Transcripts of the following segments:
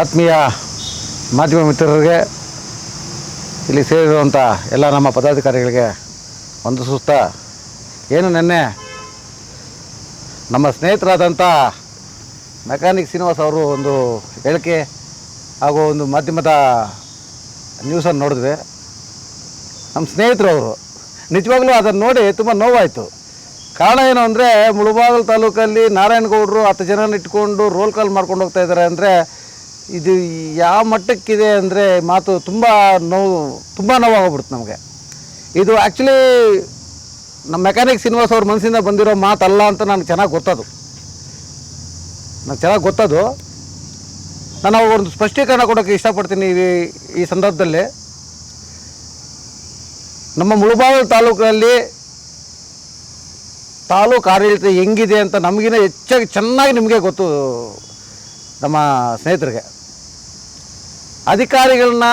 ಆತ್ಮೀಯ ಮಾಧ್ಯಮ ಮಿತ್ರರಿಗೆ ಇಲ್ಲಿ ಸೇರಿರುವಂಥ ಎಲ್ಲ ನಮ್ಮ ಪದಾಧಿಕಾರಿಗಳಿಗೆ ಒಂದು ಸುಸ್ತ ಏನು ನೆನ್ನೆ ನಮ್ಮ ಸ್ನೇಹಿತರಾದಂಥ ಮೆಕ್ಯಾನಿಕ್ ಶ್ರೀನಿವಾಸ್ ಅವರು ಒಂದು ಹೇಳಿಕೆ ಹಾಗೂ ಒಂದು ಮಾಧ್ಯಮದ ನ್ಯೂಸನ್ನು ನೋಡಿದ್ವಿ. ನಮ್ಮ ಸ್ನೇಹಿತರು ಅವರು ನಿಜವಾಗ್ಲೂ ಅದನ್ನು ನೋಡಿ ತುಂಬ ನೋವಾಯಿತು. ಕಾರಣ ಏನು ಅಂದರೆ ಮುಳುಬಾಗಲ್ ತಾಲೂಕಲ್ಲಿ ನಾರಾಯಣಗೌಡರು ಹತ್ತು ಜನನ ಇಟ್ಕೊಂಡು ರೋಲ್ ಕಾಲ್ ಮಾಡ್ಕೊಂಡು ಹೋಗ್ತಾ ಇದ್ದಾರೆ ಅಂದರೆ ಇದು ಯಾವ ಮಟ್ಟಕ್ಕಿದೆ ಅಂದರೆ ಮಾತು ತುಂಬ ನೋವು, ತುಂಬ ನೋವಾಗೋಗ್ಬಿಡ್ತು ನಮಗೆ. ಇದು ಆ್ಯಕ್ಚುಲಿ ನಮ್ಮ ಮೆಕ್ಯಾನಿಕ್ ಶ್ರೀನಿವಾಸ್ ಅವ್ರ ಮನಸ್ಸಿಂದ ಬಂದಿರೋ ಮಾತಲ್ಲ ಅಂತ ನನಗೆ ಚೆನ್ನಾಗಿ ಗೊತ್ತದು. ನನಗೆ ಚೆನ್ನಾಗಿ ಗೊತ್ತದು. ನಾನು ಒಂದು ಸ್ಪಷ್ಟೀಕರಣ ಕೊಡೋಕ್ಕೆ ಇಷ್ಟಪಡ್ತೀನಿ ಈ ಈ ಸಂದರ್ಭದಲ್ಲಿ. ನಮ್ಮ ಮುಳುಬಾಗಲ್ ತಾಲೂಕಲ್ಲಿ ತಾಲೂಕು ಆಡಳಿತ ಹೆಂಗಿದೆ ಅಂತ ನಮಗಿನ ಹೆಚ್ಚಾಗಿ ಚೆನ್ನಾಗಿ ನಿಮಗೆ ಗೊತ್ತು ನಮ್ಮ ಸ್ನೇಹಿತರಿಗೆ. ಅಧಿಕಾರಿಗಳನ್ನ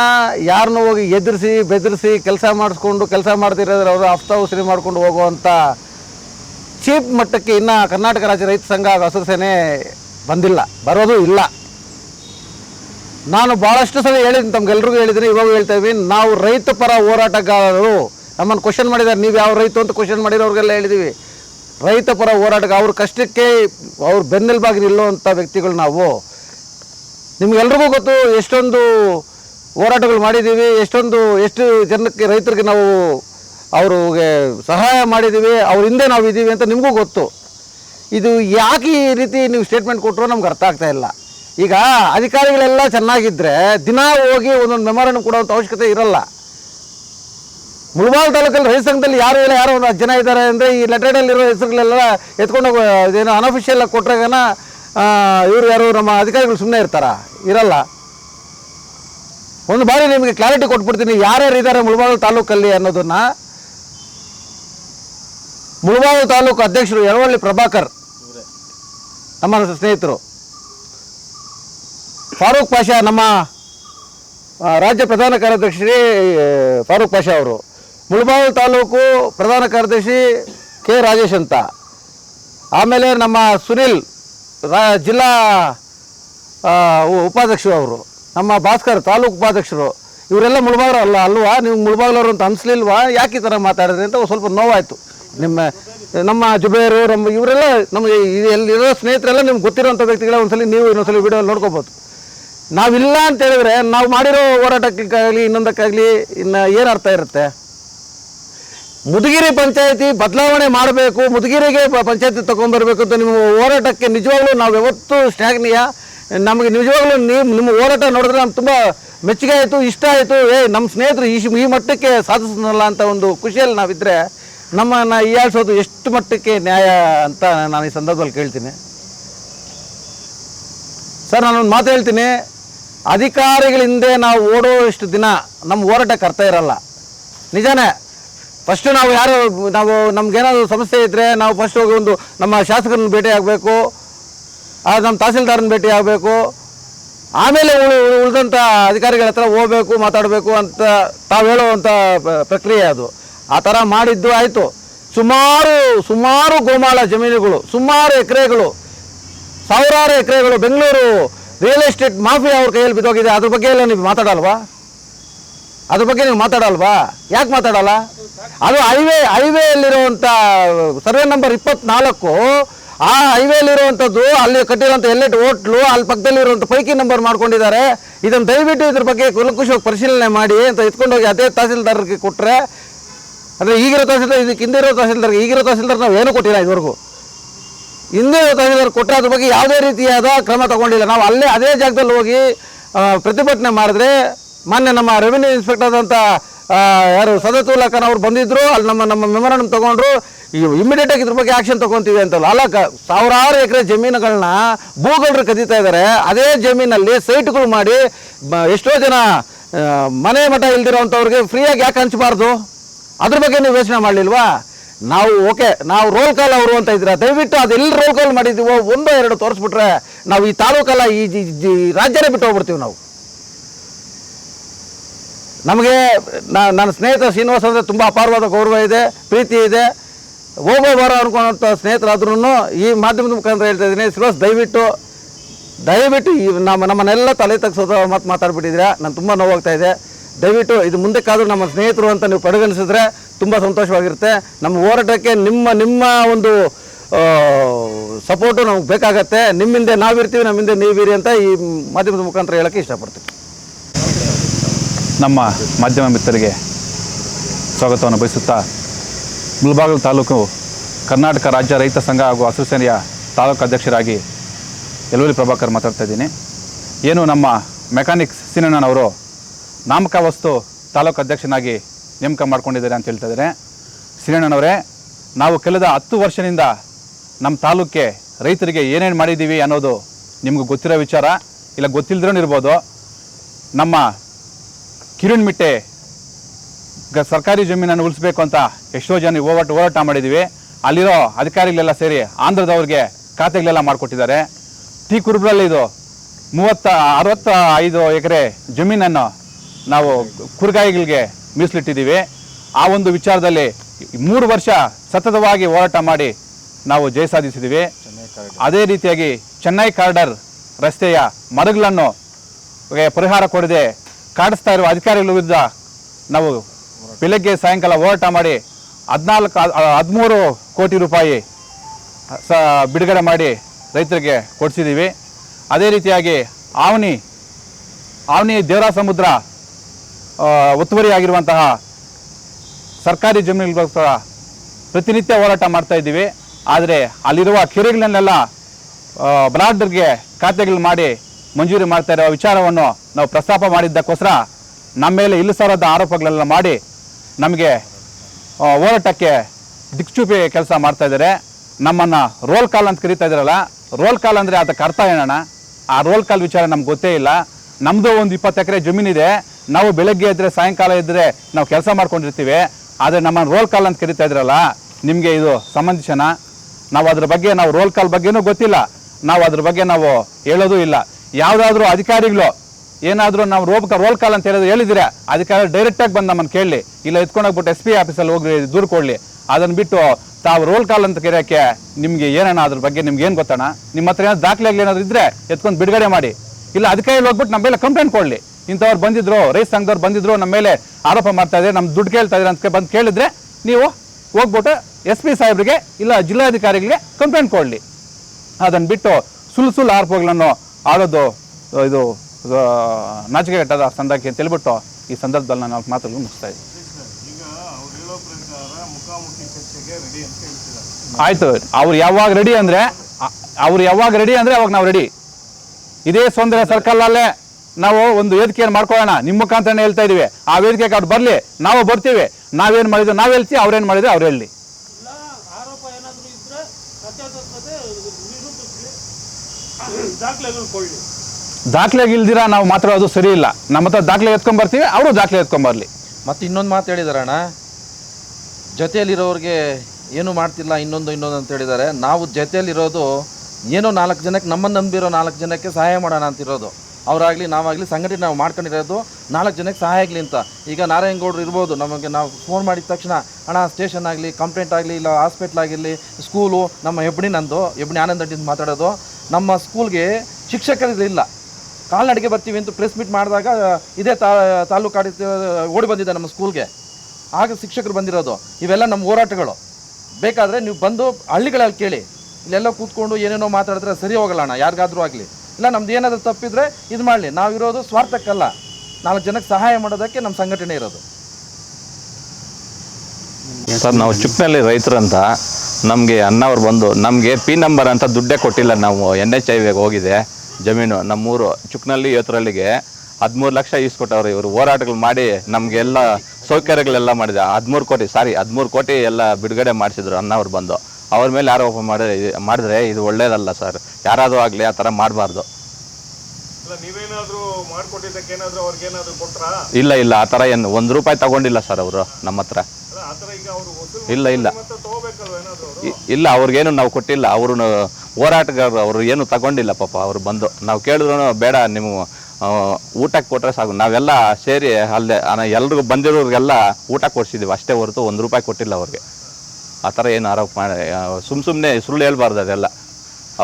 ಯಾರನ್ನೂ ಹೋಗಿ ಎದುರಿಸಿ, ಬೆದರಿಸಿ ಕೆಲಸ ಮಾಡಿಸ್ಕೊಂಡು, ಕೆಲಸ ಮಾಡ್ತಿರೋದ್ರೆ ಅವರು ಅಫ್ತಾವಸರಿ ಮಾಡ್ಕೊಂಡು ಹೋಗುವಂಥ ಚೀಪ್ ಮಟ್ಟಕ್ಕೆ ಇನ್ನು ಕರ್ನಾಟಕ ರಾಜ್ಯ ರೈತ ಸಂಘ ಹಸಿರು ಸೇನೆ ಬಂದಿಲ್ಲ, ಬರೋದು ಇಲ್ಲ. ನಾನು ಭಾಳಷ್ಟು ಸಲ ಹೇಳಿದ್ದೀನಿ, ತಮ್ಗೆಲ್ರಿಗೂ ಹೇಳಿದ್ದೀನಿ, ಇವಾಗ ಹೇಳ್ತಾ ನಾವು ರೈತ ಪರ ಹೋರಾಟಗಾರರು. ನಮ್ಮನ್ನು ಕ್ವಶನ್ ಮಾಡಿದ್ದಾರೆ, ನೀವು ಯಾವ ರೈತ ಅಂತ ಕ್ವಶನ್ ಮಾಡಿರೋರಿಗೆಲ್ಲ ಹೇಳಿದ್ದೀವಿ. ರೈತ ಪರ ಹೋರಾಟಕ್ಕೆ ಅವ್ರ ಕಷ್ಟಕ್ಕೆ ಅವ್ರ ಬೆನ್ನೆಲುಬಾಗಿ ನಿಲ್ಲುವಂಥ ವ್ಯಕ್ತಿಗಳು ನಾವು. ನಿಮ್ಗೆಲ್ರಿಗೂ ಗೊತ್ತು ಎಷ್ಟೊಂದು ಹೋರಾಟಗಳು ಮಾಡಿದ್ದೀವಿ, ಎಷ್ಟೊಂದು, ಎಷ್ಟು ಜನಕ್ಕೆ, ರೈತರಿಗೆ ನಾವು ಅವ್ರಿಗೆ ಸಹಾಯ ಮಾಡಿದ್ದೀವಿ, ಅವ್ರ ಹಿಂದೆ ನಾವು ಇದ್ದೀವಿ ಅಂತ ನಿಮಗೂ ಗೊತ್ತು. ಇದು ಯಾಕೆ ಈ ರೀತಿ ನೀವು ಸ್ಟೇಟ್ಮೆಂಟ್ ಕೊಟ್ಟರು ನಮ್ಗೆ ಅರ್ಥ ಆಗ್ತಾ ಇಲ್ಲ. ಈಗ ಅಧಿಕಾರಿಗಳೆಲ್ಲ ಚೆನ್ನಾಗಿದ್ದರೆ ದಿನ ಹೋಗಿ ಒಂದೊಂದು ಮೆಮೊರನ್ನು ಕೊಡೋವಂಥ ಅವಶ್ಯಕತೆ ಇರಲ್ಲ. ಮುಳಬಾಲ್ ತಾಲೂಕಲ್ಲಿ ರೈತ ಸಂಘದಲ್ಲಿ ಯಾರು ಇಲ್ಲ, ಯಾರೋ ಒಂದು ಜನ ಇದ್ದಾರೆ ಅಂದರೆ ಈ ಲೆಟರ್ಡಲ್ಲಿರೋ ಹೆಸರುಗಳೆಲ್ಲ ಎತ್ಕೊಂಡು ಇದೇನು ಅನಫಿಷಿಯಲ್ ಆಗಿ ಕೊಟ್ರಾಗನ ಇವರು ಯಾರು ನಮ್ಮ ಅಧಿಕಾರಿಗಳು ಸುಮ್ಮನೆ ಇರ್ತಾರ? ಇರಲ್ಲ. ಒಂದು ಬಾರಿ ನಿಮಗೆ ಕ್ಲಾರಿಟಿ ಕೊಟ್ಬಿಡ್ತೀನಿ, ಯಾರ್ಯಾರು ಇದ್ದಾರೆ ಮುಳಬಾಗಿಲು ತಾಲೂಕಲ್ಲಿ ಅನ್ನೋದನ್ನು. ಮುಳಬಾಗಿಲು ತಾಲೂಕು ಅಧ್ಯಕ್ಷರು ಯರವಳ್ಳಿ ಪ್ರಭಾಕರ್, ನಮ್ಮ ಸ್ನೇಹಿತರು. ಫಾರೂಕ್ ಪಾಷಾ ನಮ್ಮ ರಾಜ್ಯ ಪ್ರಧಾನ ಕಾರ್ಯದರ್ಶಿ, ಫಾರೂಕ್ ಪಾಷಾ ಅವರು. ಮುಳಬಾಗಿಲು ತಾಲೂಕು ಪ್ರಧಾನ ಕಾರ್ಯದರ್ಶಿ ಕೆ ರಾಜೇಶ್ ಅಂತ. ಆಮೇಲೆ ನಮ್ಮ ಸುನಿಲ್, ರಾ, ಜಿಲ್ಲಾ ಉಪಾಧ್ಯಕ್ಷರು ಅವರು. ನಮ್ಮ ಭಾಸ್ಕರ್, ತಾಲೂಕು ಉಪಾಧ್ಯಕ್ಷರು. ಇವರೆಲ್ಲ ಮುಳಬಾಗ್ರು ಅಲ್ಲ, ಅಲ್ವಾ? ನೀವು ಮುಳಬಾಗ್ಲವ್ರು ಅಂತ ಅನಿಸ್ಲಿಲ್ವಾ? ಯಾಕೆ ಈ ಥರ ಮಾತಾಡಿದ್ರಿ ಅಂತ ಸ್ವಲ್ಪ ನೋವಾಯಿತು. ನಿಮ್ಮ, ನಮ್ಮ ಜುಬೇರು, ನಮ್ಮ ಇವರೆಲ್ಲ ನಮಗೆ ಎಲ್ಲಿರೋ ಸ್ನೇಹಿತರೆಲ್ಲ ನಿಮ್ಗೆ ಗೊತ್ತಿರೋಂಥ ವ್ಯಕ್ತಿಗಳೇ ಒಂದ್ಸಲಿ ನೀವು ಇನ್ನೊಂದ್ಸಲಿ ವಿಡಿಯೋ ನೋಡ್ಕೋಬೋದು. ನಾವಿಲ್ಲ ಅಂತ ಹೇಳಿದ್ರೆ ನಾವು ಮಾಡಿರೋ ಹೋರಾಟಕ್ಕಾಗಲಿ, ಇನ್ನೊಂದಕ್ಕಾಗಲಿ ಇನ್ನು ಏನು ಅರ್ಥ ಇರುತ್ತೆ? ಮುದುಗಿರಿ ಪಂಚಾಯಿತಿ ಬದಲಾವಣೆ ಮಾಡಬೇಕು, ಮುದುಗಿರಿಗೆ ಪಂಚಾಯಿತಿ ತಗೊಂಡ್ಬರ್ಬೇಕು ಅಂತ ನಿಮ್ಮ ಹೋರಾಟಕ್ಕೆ ನಿಜವಾಗ್ಲೂ ನಾವು ಯಾವತ್ತೂ ಶ್ಲಾಘನೀಯ ನಮಗೆ ನಿಜವಾಗ್ಲೂ ನೀವು ನಿಮ್ಮ ಹೋರಾಟ ನೋಡಿದ್ರೆ ನಮ್ಗೆ ತುಂಬ ಮೆಚ್ಚುಗೆ ಆಯಿತು, ಇಷ್ಟ ಆಯಿತು. ಏ ನಮ್ಮ ಸ್ನೇಹಿತರು ಈ ಈ ಮಟ್ಟಕ್ಕೆ ಸಾಧಿಸಲ್ಲ ಅಂತ ಒಂದು ಖುಷಿಯಲ್ಲಿ ನಾವಿದ್ದರೆ ನಮ್ಮನ್ನು ಹೀಯಾಳ್ಸೋದು ಎಷ್ಟು ಮಟ್ಟಕ್ಕೆ ನ್ಯಾಯ ಅಂತ ನಾನು ಈ ಸಂದರ್ಭದಲ್ಲಿ ಕೇಳ್ತೀನಿ. ಸರ್, ನಾನೊಂದು ಮಾತು ಹೇಳ್ತೀನಿ. ಅಧಿಕಾರಿಗಳಿಂದೆ ನಾವು ನಾವು ಓಡೋಷ್ಟು ದಿನ ನಮ್ಮ ಹೋರಾಟಕ್ಕೆ ಅರ್ಥ ಇರಲ್ಲ. ನಿಜಾನೇ ಫಸ್ಟು ನಾವು ಯಾರು, ನಾವು ನಮ್ಗೇನಾದ್ರು ಸಮಸ್ಯೆ ಇದ್ದರೆ ನಾವು ಫಸ್ಟ್ ಹೋಗಿ ಒಂದು ನಮ್ಮ ಶಾಸಕರನ್ನ ಭೇಟಿ ಆಗಬೇಕು ನಮ್ಮ ತಹಸೀಲ್ದಾರನ ಭೇಟಿ ಆಗಬೇಕು, ಆಮೇಲೆ ಉಳಿ ಉಳಿದಂಥ ಅಧಿಕಾರಿಗಳ ಹತ್ರ ಹೋಗ್ಬೇಕು, ಮಾತಾಡಬೇಕು ಅಂತ ತಾವು ಹೇಳುವಂಥ ಪ್ರಕ್ರಿಯೆ ಅದು. ಆ ಥರ ಮಾಡಿದ್ದು ಆಯಿತು. ಸುಮಾರು ಸುಮಾರು ಗೋಮಾಳ ಜಮೀನುಗಳು, ಸುಮಾರು ಎಕರೆಗಳು, ಸಾವಿರಾರು ಎಕರೆಗಳು ಬೆಂಗಳೂರು ರಿಯಲ್ ಎಸ್ಟೇಟ್ ಮಾಫಿಯಾ ಅವ್ರ ಕೈಯಲ್ಲಿ ಬಿದ್ದೋಗಿದೆ. ಅದ್ರ ಬಗ್ಗೆ ಎಲ್ಲ ನೀವು ಮಾತಾಡಲ್ವಾ? ಅದ್ರ ಬಗ್ಗೆ ನೀವು ಮಾತಾಡಲ್ವಾ? ಯಾಕೆ ಮಾತಾಡಲ್ಲ? ಅದು ಹೈವೇ ಹೈವೇಯಲ್ಲಿರುವಂಥ ಸರ್ವೆ ನಂಬರ್ ಇಪ್ಪತ್ನಾಲ್ಕು, ಆ ಹೈವೇಲಿರುವಂಥದ್ದು ಅಲ್ಲಿ ಕಟ್ಟಿರುವಂಥ ಎಲ್ಲೆಟ್ ಹೋಟ್ಲು, ಅಲ್ಲಿ ಪಕ್ಕದಲ್ಲಿರುವಂಥ ಪೈಕಿ ನಂಬರ್ ಮಾಡ್ಕೊಂಡಿದ್ದಾರೆ. ಇದನ್ನು ದಯವಿಟ್ಟು ಇದ್ರ ಬಗ್ಗೆ ಕುಲಕುಶವಾಗಿ ಪರಿಶೀಲನೆ ಮಾಡಿ ಅಂತ ಎತ್ಕೊಂಡೋಗಿ ಅದೇ ತಹಸೀಲ್ದಾರ್ಗೆ ಕೊಟ್ಟರೆ ಅಂದರೆ ಈಗಿರೋ ತಹಸೀಲ್ದಾರ್, ಇದಕ್ಕೆ ಹಿಂದೆ ಇರೋ ತಹಸೀಲ್ದಾರ್ಗೆ, ಈಗಿರೋ ತಹಸೀಲ್ದಾರ್ ನಾವು ಏನು ಕೊಟ್ಟಿಲ್ಲ ಇದುವರೆಗೂ. ಹಿಂದೆ ತಹಸೀಲ್ದಾರ್ ಕೊಟ್ಟರೆ ಅದ್ರ ಬಗ್ಗೆ ಯಾವುದೇ ರೀತಿಯಾದ ಕ್ರಮ ತಗೊಂಡಿಲ್ಲ. ನಾವು ಅಲ್ಲೇ ಅದೇ ಜಾಗದಲ್ಲಿ ಹೋಗಿ ಪ್ರತಿಭಟನೆ ಮಾಡಿದ್ರೆ ಮೊನ್ನೆ ನಮ್ಮ ರೆವಿನ್ಯೂ ಇನ್ಸ್ಪೆಕ್ಟರ್ ಆ, ಯಾರು ಸದತುಲ್ಲಾ ಖಾನ್ ಅವ್ರು ಬಂದಿದ್ರು ಅಲ್ಲಿ ನಮ್ಮ ನಮ್ಮ ಮೆಮೊರಂಡಮ್ ತಗೊಂಡ್ರು ಇಮಿಡಿಯೇಟ್ ಆಗಿ ಇದ್ರ ಬಗ್ಗೆ ಆಕ್ಷನ್ ತಗೊಂತೀವಿ ಅಂತಲ್ಲ. ಅಲ್ಲ ಸಾವಿರಾರು ಎಕರೆ ಜಮೀನುಗಳನ್ನ ಭೂಗೋಳರು ಕದೀತಾ ಇದ್ದಾರೆ ಅದೇ ಜಮೀನಲ್ಲಿ ಸೈಟ್ಗಳು ಮಾಡಿ ಎಷ್ಟೋ ಜನ ಮನೆ ಮಠ ಇಲ್ದಿರೋಂಥವ್ರಿಗೆ ಫ್ರೀಯಾಗಿ ಯಾಕೆ ಹಂಚಬಾರ್ದು? ಅದ್ರ ಬಗ್ಗೆ ನೀವು ಯೋಚನೆ ಮಾಡಲಿಲ್ವಾ? ನಾವು ಓಕೆ ನಾವು ರೋಲ್ ಕಾಲ್ ಅವರು ಅಂತ ಇದ್ದೀರಾ? ದಯವಿಟ್ಟು ಅದೆಲ್ಲಿ ರೋಲ್ ಕಾಲ್ ಮಾಡಿದ್ದೀವೋ ಒಂದೋ ಎರಡು ತೋರಿಸ್ಬಿಟ್ರೆ ನಾವು ಈ ತಾಲೂಕಲ್ಲ ಈ ರಾಜ್ಯನೇ ಬಿಟ್ಟು ಹೋಗ್ಬಿಡ್ತೀವಿ ನಾವು. ನಮಗೆ ನನ್ನ ಸ್ನೇಹಿತ ಶ್ರೀನಿವಾಸ ಅಂದರೆ ತುಂಬ ಅಪಾರವಾದ ಗೌರವ ಇದೆ, ಪ್ರೀತಿ ಇದೆ. ಹೋಗೋ ಬರೋ ಅನ್ಕೊಂಡಂಥ ಸ್ನೇಹಿತರಾದ್ರೂ ಈ ಮಾಧ್ಯಮದ ಮುಖಾಂತರ ಹೇಳ್ತಾ ಇದ್ದೀನಿ. ಶ್ರೀನಿವಾಸ್, ದಯವಿಟ್ಟು ದಯವಿಟ್ಟು ಈ ನಮ್ಮ, ನಮ್ಮನ್ನೆಲ್ಲ ತಲೆ ತಗ್ಸೋದು ಮತ್ತು ಮಾತಾಡ್ಬಿಟ್ಟಿದ್ರೆ ನಾನು ತುಂಬ ನೋವಾಗ್ತಾ ಇದೆ. ದಯವಿಟ್ಟು ಇದು ಮುಂದಕ್ಕಾದರೂ ನಮ್ಮ ಸ್ನೇಹಿತರು ಅಂತ ನೀವು ಪರಿಗಣಿಸಿದ್ರೆ ತುಂಬ ಸಂತೋಷವಾಗಿರುತ್ತೆ. ನಮ್ಮ ಹೋರಾಟಕ್ಕೆ ನಿಮ್ಮ ನಿಮ್ಮ ಒಂದು ಸಪೋರ್ಟು ನಮ್ಗೆ ಬೇಕಾಗತ್ತೆ. ನಿಮ್ಮಿಂದೆ ನಾವಿರ್ತೀವಿ, ನಮ್ಮಿಂದೆ ನೀವಿರಿ ಅಂತ ಈ ಮಾಧ್ಯಮದ ಮುಖಾಂತರ ಹೇಳೋಕ್ಕೆ ಇಷ್ಟಪಡ್ತೀನಿ. ನಮ್ಮ ಮಾಧ್ಯಮ ಮಿತ್ರರಿಗೆ ಸ್ವಾಗತವನ್ನು ಬಯಸುತ್ತಾ ಮುಲ್ಬಾಗಲ್ ತಾಲೂಕು ಕರ್ನಾಟಕ ರಾಜ್ಯ ರೈತ ಸಂಘ ಹಾಗೂ ಹಸಿರು ಸೇನೆಯ ತಾಲೂಕು ಅಧ್ಯಕ್ಷರಾಗಿ ಯಲವಲಿ ಪ್ರಭಾಕರ್ ಮಾತಾಡ್ತಾ ಇದ್ದೀನಿ. ಏನು ನಮ್ಮ ಮೆಕ್ಯಾನಿಕ್ಸ್ ಸೀನಣ್ಣನವರು ನಾಮಕ ವಸ್ತು ತಾಲೂಕು ಅಧ್ಯಕ್ಷನಾಗಿ ನೇಮಕ ಮಾಡ್ಕೊಂಡಿದ್ದಾರೆ ಅಂತ ಹೇಳ್ತಾ ಇದ್ದಾರೆ. ಸೀನಣ್ಣನವರೇ ನಾವು ಕಳೆದ ಹತ್ತು ವರ್ಷದಿಂದ ನಮ್ಮ ತಾಲೂಕಿಗೆ ರೈತರಿಗೆ ಏನೇನು ಮಾಡಿದ್ದೀವಿ ಅನ್ನೋದು ನಿಮ್ಗೆ ಗೊತ್ತಿರೋ ವಿಚಾರ, ಇಲ್ಲ ಗೊತ್ತಿಲ್ಲದ್ರೂ ಇರ್ಬೋದು. ನಮ್ಮ ಕಿರಣ್ ಮಿಟ್ಟೆ ಸರ್ಕಾರಿ ಜಮೀನನ್ನು ಉಳಿಸ್ಬೇಕು ಅಂತ ಎಷ್ಟೋ ಜನ ಹೋರಾಟ ಹೋರಾಟ ಮಾಡಿದ್ದೀವಿ ಅಲ್ಲಿರೋ ಅಧಿಕಾರಿಗಳೆಲ್ಲ ಸೇರಿ ಆಂಧ್ರದವ್ರಿಗೆ ಖಾತೆಗಳೆಲ್ಲ ಮಾಡಿಕೊಟ್ಟಿದ್ದಾರೆ. ಟಿ ಕುರುಬ್ರಲ್ಲಿ ಇದು ಮೂವತ್ತ ಅರವತ್ತ ಐದು ಎಕರೆ ಜಮೀನನ್ನು ನಾವು ಕುರುಗಾಯಿಗಳಿಗೆ ಮೀಸಲಿಟ್ಟಿದ್ದೀವಿ. ಆ ಒಂದು ವಿಚಾರದಲ್ಲಿ ಮೂರು ವರ್ಷ ಸತತವಾಗಿ ಹೋರಾಟ ಮಾಡಿ ನಾವು ಜಯ ಸಾಧಿಸಿದ್ದೀವಿ. ಅದೇ ರೀತಿಯಾಗಿ ಚೆನ್ನೈ ಕಾರ್ಡರ್ ರಸ್ತೆಯ ಮರಗಳನ್ನು ಪರಿಹಾರ ಕೊಡದೆ ಕಾಡಿಸ್ತಾ ಇರುವ ಅಧಿಕಾರಿಗಳ ವಿರುದ್ಧ ನಾವು ಬೆಳಗ್ಗೆ ಸಾಯಂಕಾಲ ಹೋರಾಟ ಮಾಡಿ ಹದಿನಾಲ್ಕು ಹದಿಮೂರು ಕೋಟಿ ರೂಪಾಯಿ, ಸ, ಬಿಡುಗಡೆ ಮಾಡಿ ರೈತರಿಗೆ ಕೊಡಿಸಿದ್ದೀವಿ. ಅದೇ ರೀತಿಯಾಗಿ ಆವನಿ ಆವನಿ ದೇವರ ಸಮುದ್ರ ಒತ್ತುವರಿಯಾಗಿರುವಂತಹ ಸರ್ಕಾರಿ ಜಮೀನುಗಳಿಗೋಸ್ಕರ ಪ್ರತಿನಿತ್ಯ ಹೋರಾಟ ಮಾಡ್ತಾ ಇದ್ದೀವಿ. ಆದರೆ ಅಲ್ಲಿರುವ ಕೆರೆಗಳನ್ನೆಲ್ಲ ಬ್ಲಾಡರ್ಗೆ ಖಾತೆಗಳು ಮಾಡಿ ಮಂಜೂರಿ ಮಾಡ್ತಾ ಇರೋ ವಿಚಾರವನ್ನು ನಾವು ಪ್ರಸ್ತಾಪ ಮಾಡಿದ್ದಕ್ಕೋಸ್ಕರ ನಮ್ಮ ಮೇಲೆ ಇಲ್ಲಸರದ ಆರೋಪಗಳೆಲ್ಲ ಮಾಡಿ ನಮಗೆ ಹೋರಾಟಕ್ಕೆ ದಿಕ್ಚೂಪಿ ಕೆಲಸ ಮಾಡ್ತಾ ಇದ್ದಾರೆ. ನಮ್ಮನ್ನು ರೋಲ್ ಕಾಲ್ ಅಂತ ಕರೀತಾ ಇದ್ದಾರಲ್ಲ ರೋಲ್ ಕಾಲ್ ಅಂದರೆ ಅದಕ್ಕೆ ಅರ್ಥ ಏನಣ್ಣ? ಆ ರೋಲ್ ಕಾಲ್ ವಿಚಾರ ನಮ್ಗೆ ಗೊತ್ತೇ ಇಲ್ಲ. ನಮ್ಮದು ಒಂದು ಇಪ್ಪತ್ತು ಎಕರೆ ಜಮೀನಿದೆ ನಾವು ಬೆಳಗ್ಗೆ ಇದ್ದರೆ ಸಾಯಂಕಾಲ ಇದ್ದರೆ ನಾವು ಕೆಲಸ ಮಾಡ್ಕೊಂಡಿರ್ತೀವಿ. ಆದರೆ ನಮ್ಮನ್ನು ರೋಲ್ ಕಾಲ್ ಅಂತ ಕರೀತಾ ಇದ್ರಲ್ಲ ನಿಮಗೆ ಇದು ಸಂಬಂಧಿಸೋಣ ನಾವು ಅದ್ರ ಬಗ್ಗೆ, ನಾವು ರೋಲ್ ಕಾಲ್ ಬಗ್ಗೆನೂ ಗೊತ್ತಿಲ್ಲ. ನಾವು ಅದ್ರ ಬಗ್ಗೆ ನಾವು ಹೇಳೋದೂ ಇಲ್ಲ. ಯಾವುದಾದ್ರೂ ಅಧಿಕಾರಿಗಳು ಏನಾದರೂ ನಾವು ರೋಲ್ ರೋಲ್ ಕಾಲ್ ಅಂತ ಹೇಳಿದ್ರೆ ಹೇಳಿದ್ರೆ? ಅಧಿಕಾರಿ ಡೈರೆಕ್ಟಾಗಿ ಬಂದು ನಮ್ಮನ್ನು ಕೇಳಲಿ ಇಲ್ಲ ಎತ್ಕೊಂಡೋಗ್ಬಿಟ್ಟು ಎಸ್ ಪಿ ಆಫೀಸಲ್ಲಿ ಹೋಗಿ ದೂರು ಕೊಡಲಿ. ಅದನ್ನು ಬಿಟ್ಟು ತಾವು ರೋಲ್ ಕಾಲ್ ಅಂತ ಕರೆಯೋಕ್ಕೆ ನಿಮಗೆ ಏನಣ್ಣ ಅದ್ರ ಬಗ್ಗೆ ನಿಮ್ಗೆ ಏನು ಗೊತ್ತಣ್ಣ? ನಿಮ್ಮ ಹತ್ರ ಏನಾದ್ರು ದಾಖಲೆಗಳು ಏನಾದ್ರು ಇದ್ರೆ ಎತ್ಕೊಂಡು ಬಿಡುಗಡೆ ಮಾಡಿ. ಇಲ್ಲ ಅಧಿಕಾರಿಗಳು ಹೋಗ್ಬಿಟ್ಟು ನಮ್ಮ ಮೇಲೆ ಕಂಪ್ಲೇಂಟ್ ಕೊಡಲಿ. ಇಂಥವ್ರು ಬಂದಿದ್ರು ರೈತ ಸಂಘದವ್ರು ಬಂದಿದ್ರು ನಮ್ಮ ಮೇಲೆ ಆರೋಪ ಮಾಡ್ತಾ ಇದ್ದಾರೆ ನಮ್ಮ ದುಡ್ಡು ಕೇಳ್ತಾ ಇದ್ದಾರೆ ಅಂತ ಬಂದು ಕೇಳಿದ್ರೆ ನೀವು ಹೋಗ್ಬಿಟ್ಟು ಎಸ್ ಪಿ ಸಾಹೇಬ್ರಿಗೆ ಇಲ್ಲ ಜಿಲ್ಲಾಧಿಕಾರಿಗಳಿಗೆ ಕಂಪ್ಲೇಂಟ್ ಕೊಡಲಿ. ಅದನ್ನು ಬಿಟ್ಟು ಸುಳ್ಳು ಸುಳ್ಳು ಆರೋಪಗಳನ್ನು ಆಡೋದು ಇದು ಆ, ನಾಚಿಕೆಗೆಟ್ಟದ ಸಂದಕ್ಕೆ ಅಂತ ಹೇಳ್ಬಿಟ್ಟು ಈ ಸಂದರ್ಭದಲ್ಲಿ ನಾನು ನಾಲ್ಕು ಮಾತುಗಳು ಮುಗಿಸ್ತಾ ಇದ್ದೀನಿ. ಆಯ್ತು ಅವ್ರು ಯಾವಾಗ ರೆಡಿ ಅಂದ್ರೆ ಅವ್ರು ಯಾವಾಗ ರೆಡಿ ಅಂದ್ರೆ ಅವಾಗ ನಾವು ರೆಡಿ ಇದೇ ಸೌಂದರ್ಯ ಸರ್ಕಲಲ್ಲೇ ನಾವು ಒಂದು ವೇದಿಕೆಯನ್ನು ಮಾಡ್ಕೊಳ್ಳೋಣ. ನಿಮ್ಮ ಮುಖಾಂತರನೇ ಹೇಳ್ತಾ ಇದೀವಿ. ಆ ವೇದಿಕೆಗೆ ಅವ್ರು ಬರಲಿ ನಾವು ಬರ್ತೀವಿ. ನಾವೇನು ಮಾಡಿದ್ರು ನಾವು ಹೇಳ್ತೀವಿ ಅವ್ರೇನು ಮಾಡಿದ್ರು ಅವ್ರು ಹೇಳಿ. ದಾಖಲೆಗಳು ಕೊಳ್ಳಿ ದಾಖಲೆಗೆ ಇಲ್ದಿರ ನಾವು ಮಾತಾಡೋದು ಸರಿ ಇಲ್ಲ. ನಮ್ಮ ಹತ್ರ ದಾಖಲೆ ಎತ್ಕೊಂಡ್ ಬರ್ತೀವಿ ಅವರು ದಾಖಲೆ ಎತ್ಕೊಂಡ್ ಬರ್ಲಿ ಮತ್ತು ಇನ್ನೊಂದು ಮಾತು ಹೇಳಿದಾರಣ್ಣ ಜೊತೆಯಲ್ಲಿರೋರಿಗೆ ಏನು ಮಾಡ್ತಿಲ್ಲ ಇನ್ನೊಂದು ಇನ್ನೊಂದು ಅಂತ ಹೇಳಿದ್ದಾರೆ ನಾವು ಜೊತೆಯಲ್ಲಿರೋದು ಏನೋ ನಾಲ್ಕು ಜನಕ್ಕೆ ನಮ್ಮನ್ನು ನಂಬಿರೋ ನಾಲ್ಕು ಜನಕ್ಕೆ ಸಹಾಯ ಮಾಡೋಣ ಅಂತಿರೋದು. ಅವರಾಗಲಿ ನಾವಾಗಲಿ ಸಂಘಟನೆ ನಾವು ಮಾಡ್ಕೊಂಡಿರೋದು ನಾಲ್ಕು ಜನಕ್ಕೆ ಸಹಾಯ ಆಗಲಿ ಅಂತ. ಈಗ ನಾರಾಯಣಗೌಡರು ಇರ್ಬೋದು ನಮಗೆ ನಾವು ಫೋನ್ ಮಾಡಿದ ತಕ್ಷಣ ಅಣ್ಣ ಸ್ಟೇಷನ್ ಆಗಲಿ ಕಂಪ್ಲೇಂಟ್ ಆಗಲಿ ಇಲ್ಲ ಹಾಸ್ಪಿಟ್ಲ್ ಆಗಿರಲಿ ಸ್ಕೂಲು ನಮ್ಮ ಹೆಬ್ಬಣಿ ನಂದು ಹೆಬ್ಬಣಿ ಆನಂದ್ ಅಡ್ಡಿಂದ ಮಾತಾಡೋದು. ನಮ್ಮ ಸ್ಕೂಲ್ಗೆ ಶಿಕ್ಷಕರಿಲ್ಲ ಕಾಲ್ನಡಿಗೆ ಬರ್ತೀವಿ ಅಂತ ಪ್ರೆಸ್ ಮೀಟ್ ಮಾಡಿದಾಗ, ಇದೇ ತಾ, ತಾಲೂಕು ಓಡಿ ಬಂದಿದೆ ನಮ್ಮ ಸ್ಕೂಲ್ಗೆ. ಆಗ ಶಿಕ್ಷಕರು ಬಂದಿರೋದು. ಇವೆಲ್ಲ ನಮ್ಮ ಹೋರಾಟಗಳು. ಬೇಕಾದರೆ ನೀವು ಬಂದು ಹಳ್ಳಿಗಳಲ್ಲಿ ಕೇಳಿ. ಇಲ್ಲೆಲ್ಲ ಕೂತ್ಕೊಂಡು ಏನೇನೋ ಮಾತಾಡಿದ್ರೆ ಸರಿ ಹೋಗಲ್ಲ ಅಣ್ಣ, ಯಾರಿಗಾದ್ರೂ ಆಗಲಿ. ಇಲ್ಲ, ನಮ್ದು ಏನಾದರೂ ತಪ್ಪಿದ್ರೆ ಇದು ಮಾಡಲಿ. ನಾವಿರೋದು ಸ್ವಾರ್ಥಕ್ಕಲ್ಲ. ನಾಲ್ಕು ಜನಕ್ಕೆ ಸಹಾಯ ಮಾಡೋದಕ್ಕೆ ನಮ್ಮ ಸಂಘಟನೆ ಇರೋದು. ಸರ್, ನಾವು ಚುಕ್ನಲ್ಲಿ ರೈತರು ಅಂತ ನಮಗೆ ಅಣ್ಣವ್ರು ಬಂದು ನಮಗೆ ಪಿ ನಂಬರ್ ಅಂತ ದುಡ್ಡೇ ಕೊಟ್ಟಿಲ್ಲ ನಾವು ಎನ್ ಎಚ್ ಐ ವಿಗೆ ಹೋಗಿದೆ ಜಮೀನು ನಮ್ಮೂರು ಚುಕ್ನಲ್ಲಿ ಇವತ್ತರಲ್ಲಿಗೆ ಹದಿಮೂರು ಲಕ್ಷ ಈಸ್ಕೊಟ್ಟವ್ರು ಇವರು. ಹೋರಾಟಗಳು ಮಾಡಿ ನಮಗೆಲ್ಲ ಸೌಕರ್ಯಗಳೆಲ್ಲ ಮಾಡಿದೆ. ಹದಿಮೂರು ಕೋಟಿ ಸಾರಿ ಹದಿಮೂರು ಕೋಟಿ ಎಲ್ಲ ಬಿಡುಗಡೆ ಮಾಡಿಸಿದ್ರು ಅಣ್ಣವ್ರು ಬಂದು. ಅವ್ರ ಮೇಲೆ ಆರೋಪ ಮಾಡಿದ್ರೆ ಮಾಡಿದ್ರೆ ಇದು ಒಳ್ಳೇದಲ್ಲ ಸರ್. ಯಾರಾದರೂ ಆಗಲಿ ಆ ಥರ ಮಾಡಬಾರ್ದು. ಇಲ್ಲ ಇಲ್ಲ ಆ ಥರ ಏನು ಒಂದು ರೂಪಾಯಿ ತಗೊಂಡಿಲ್ಲ ಸರ್ ಅವರು ನಮ್ಮ ಹತ್ರ. ಇಲ್ಲ ಇಲ್ಲ. ಇಲ್ಲ, ಅವ್ರಿಗೇನು ನಾವು ಕೊಟ್ಟಿಲ್ಲ. ಅವರು ಹೋರಾಟಗಾರರು, ಅವರು ಏನು ತಗೊಂಡಿಲ್ಲ ಪಾಪ, ಅವರು ಬಂದು. ನಾವು ಕೇಳಿದ್ರು ಬೇಡ, ನೀವು ಊಟಕ್ಕೆ ಕೊಟ್ಟರೆ ಸಾಕು. ನಾವೆಲ್ಲ ಸೇರಿ ಅಲ್ಲೇ ಎಲ್ರಿಗೂ ಬಂದಿರೋರಿಗೆಲ್ಲ ಊಟ ಕೊಡಿಸಿದ್ದೀವಿ ಅಷ್ಟೇ ಹೊರತು ಒಂದು ರೂಪಾಯಿ ಕೊಟ್ಟಿಲ್ಲ ಅವ್ರಿಗೆ. ಆ ಥರ ಏನು ಆರೋಪ ಮಾಡಿ ಸುಮ್ಮ ಸುಮ್ಮನೆ ಸುಳ್ಳು ಹೇಳ್ಬಾರ್ದು ಅದೆಲ್ಲ.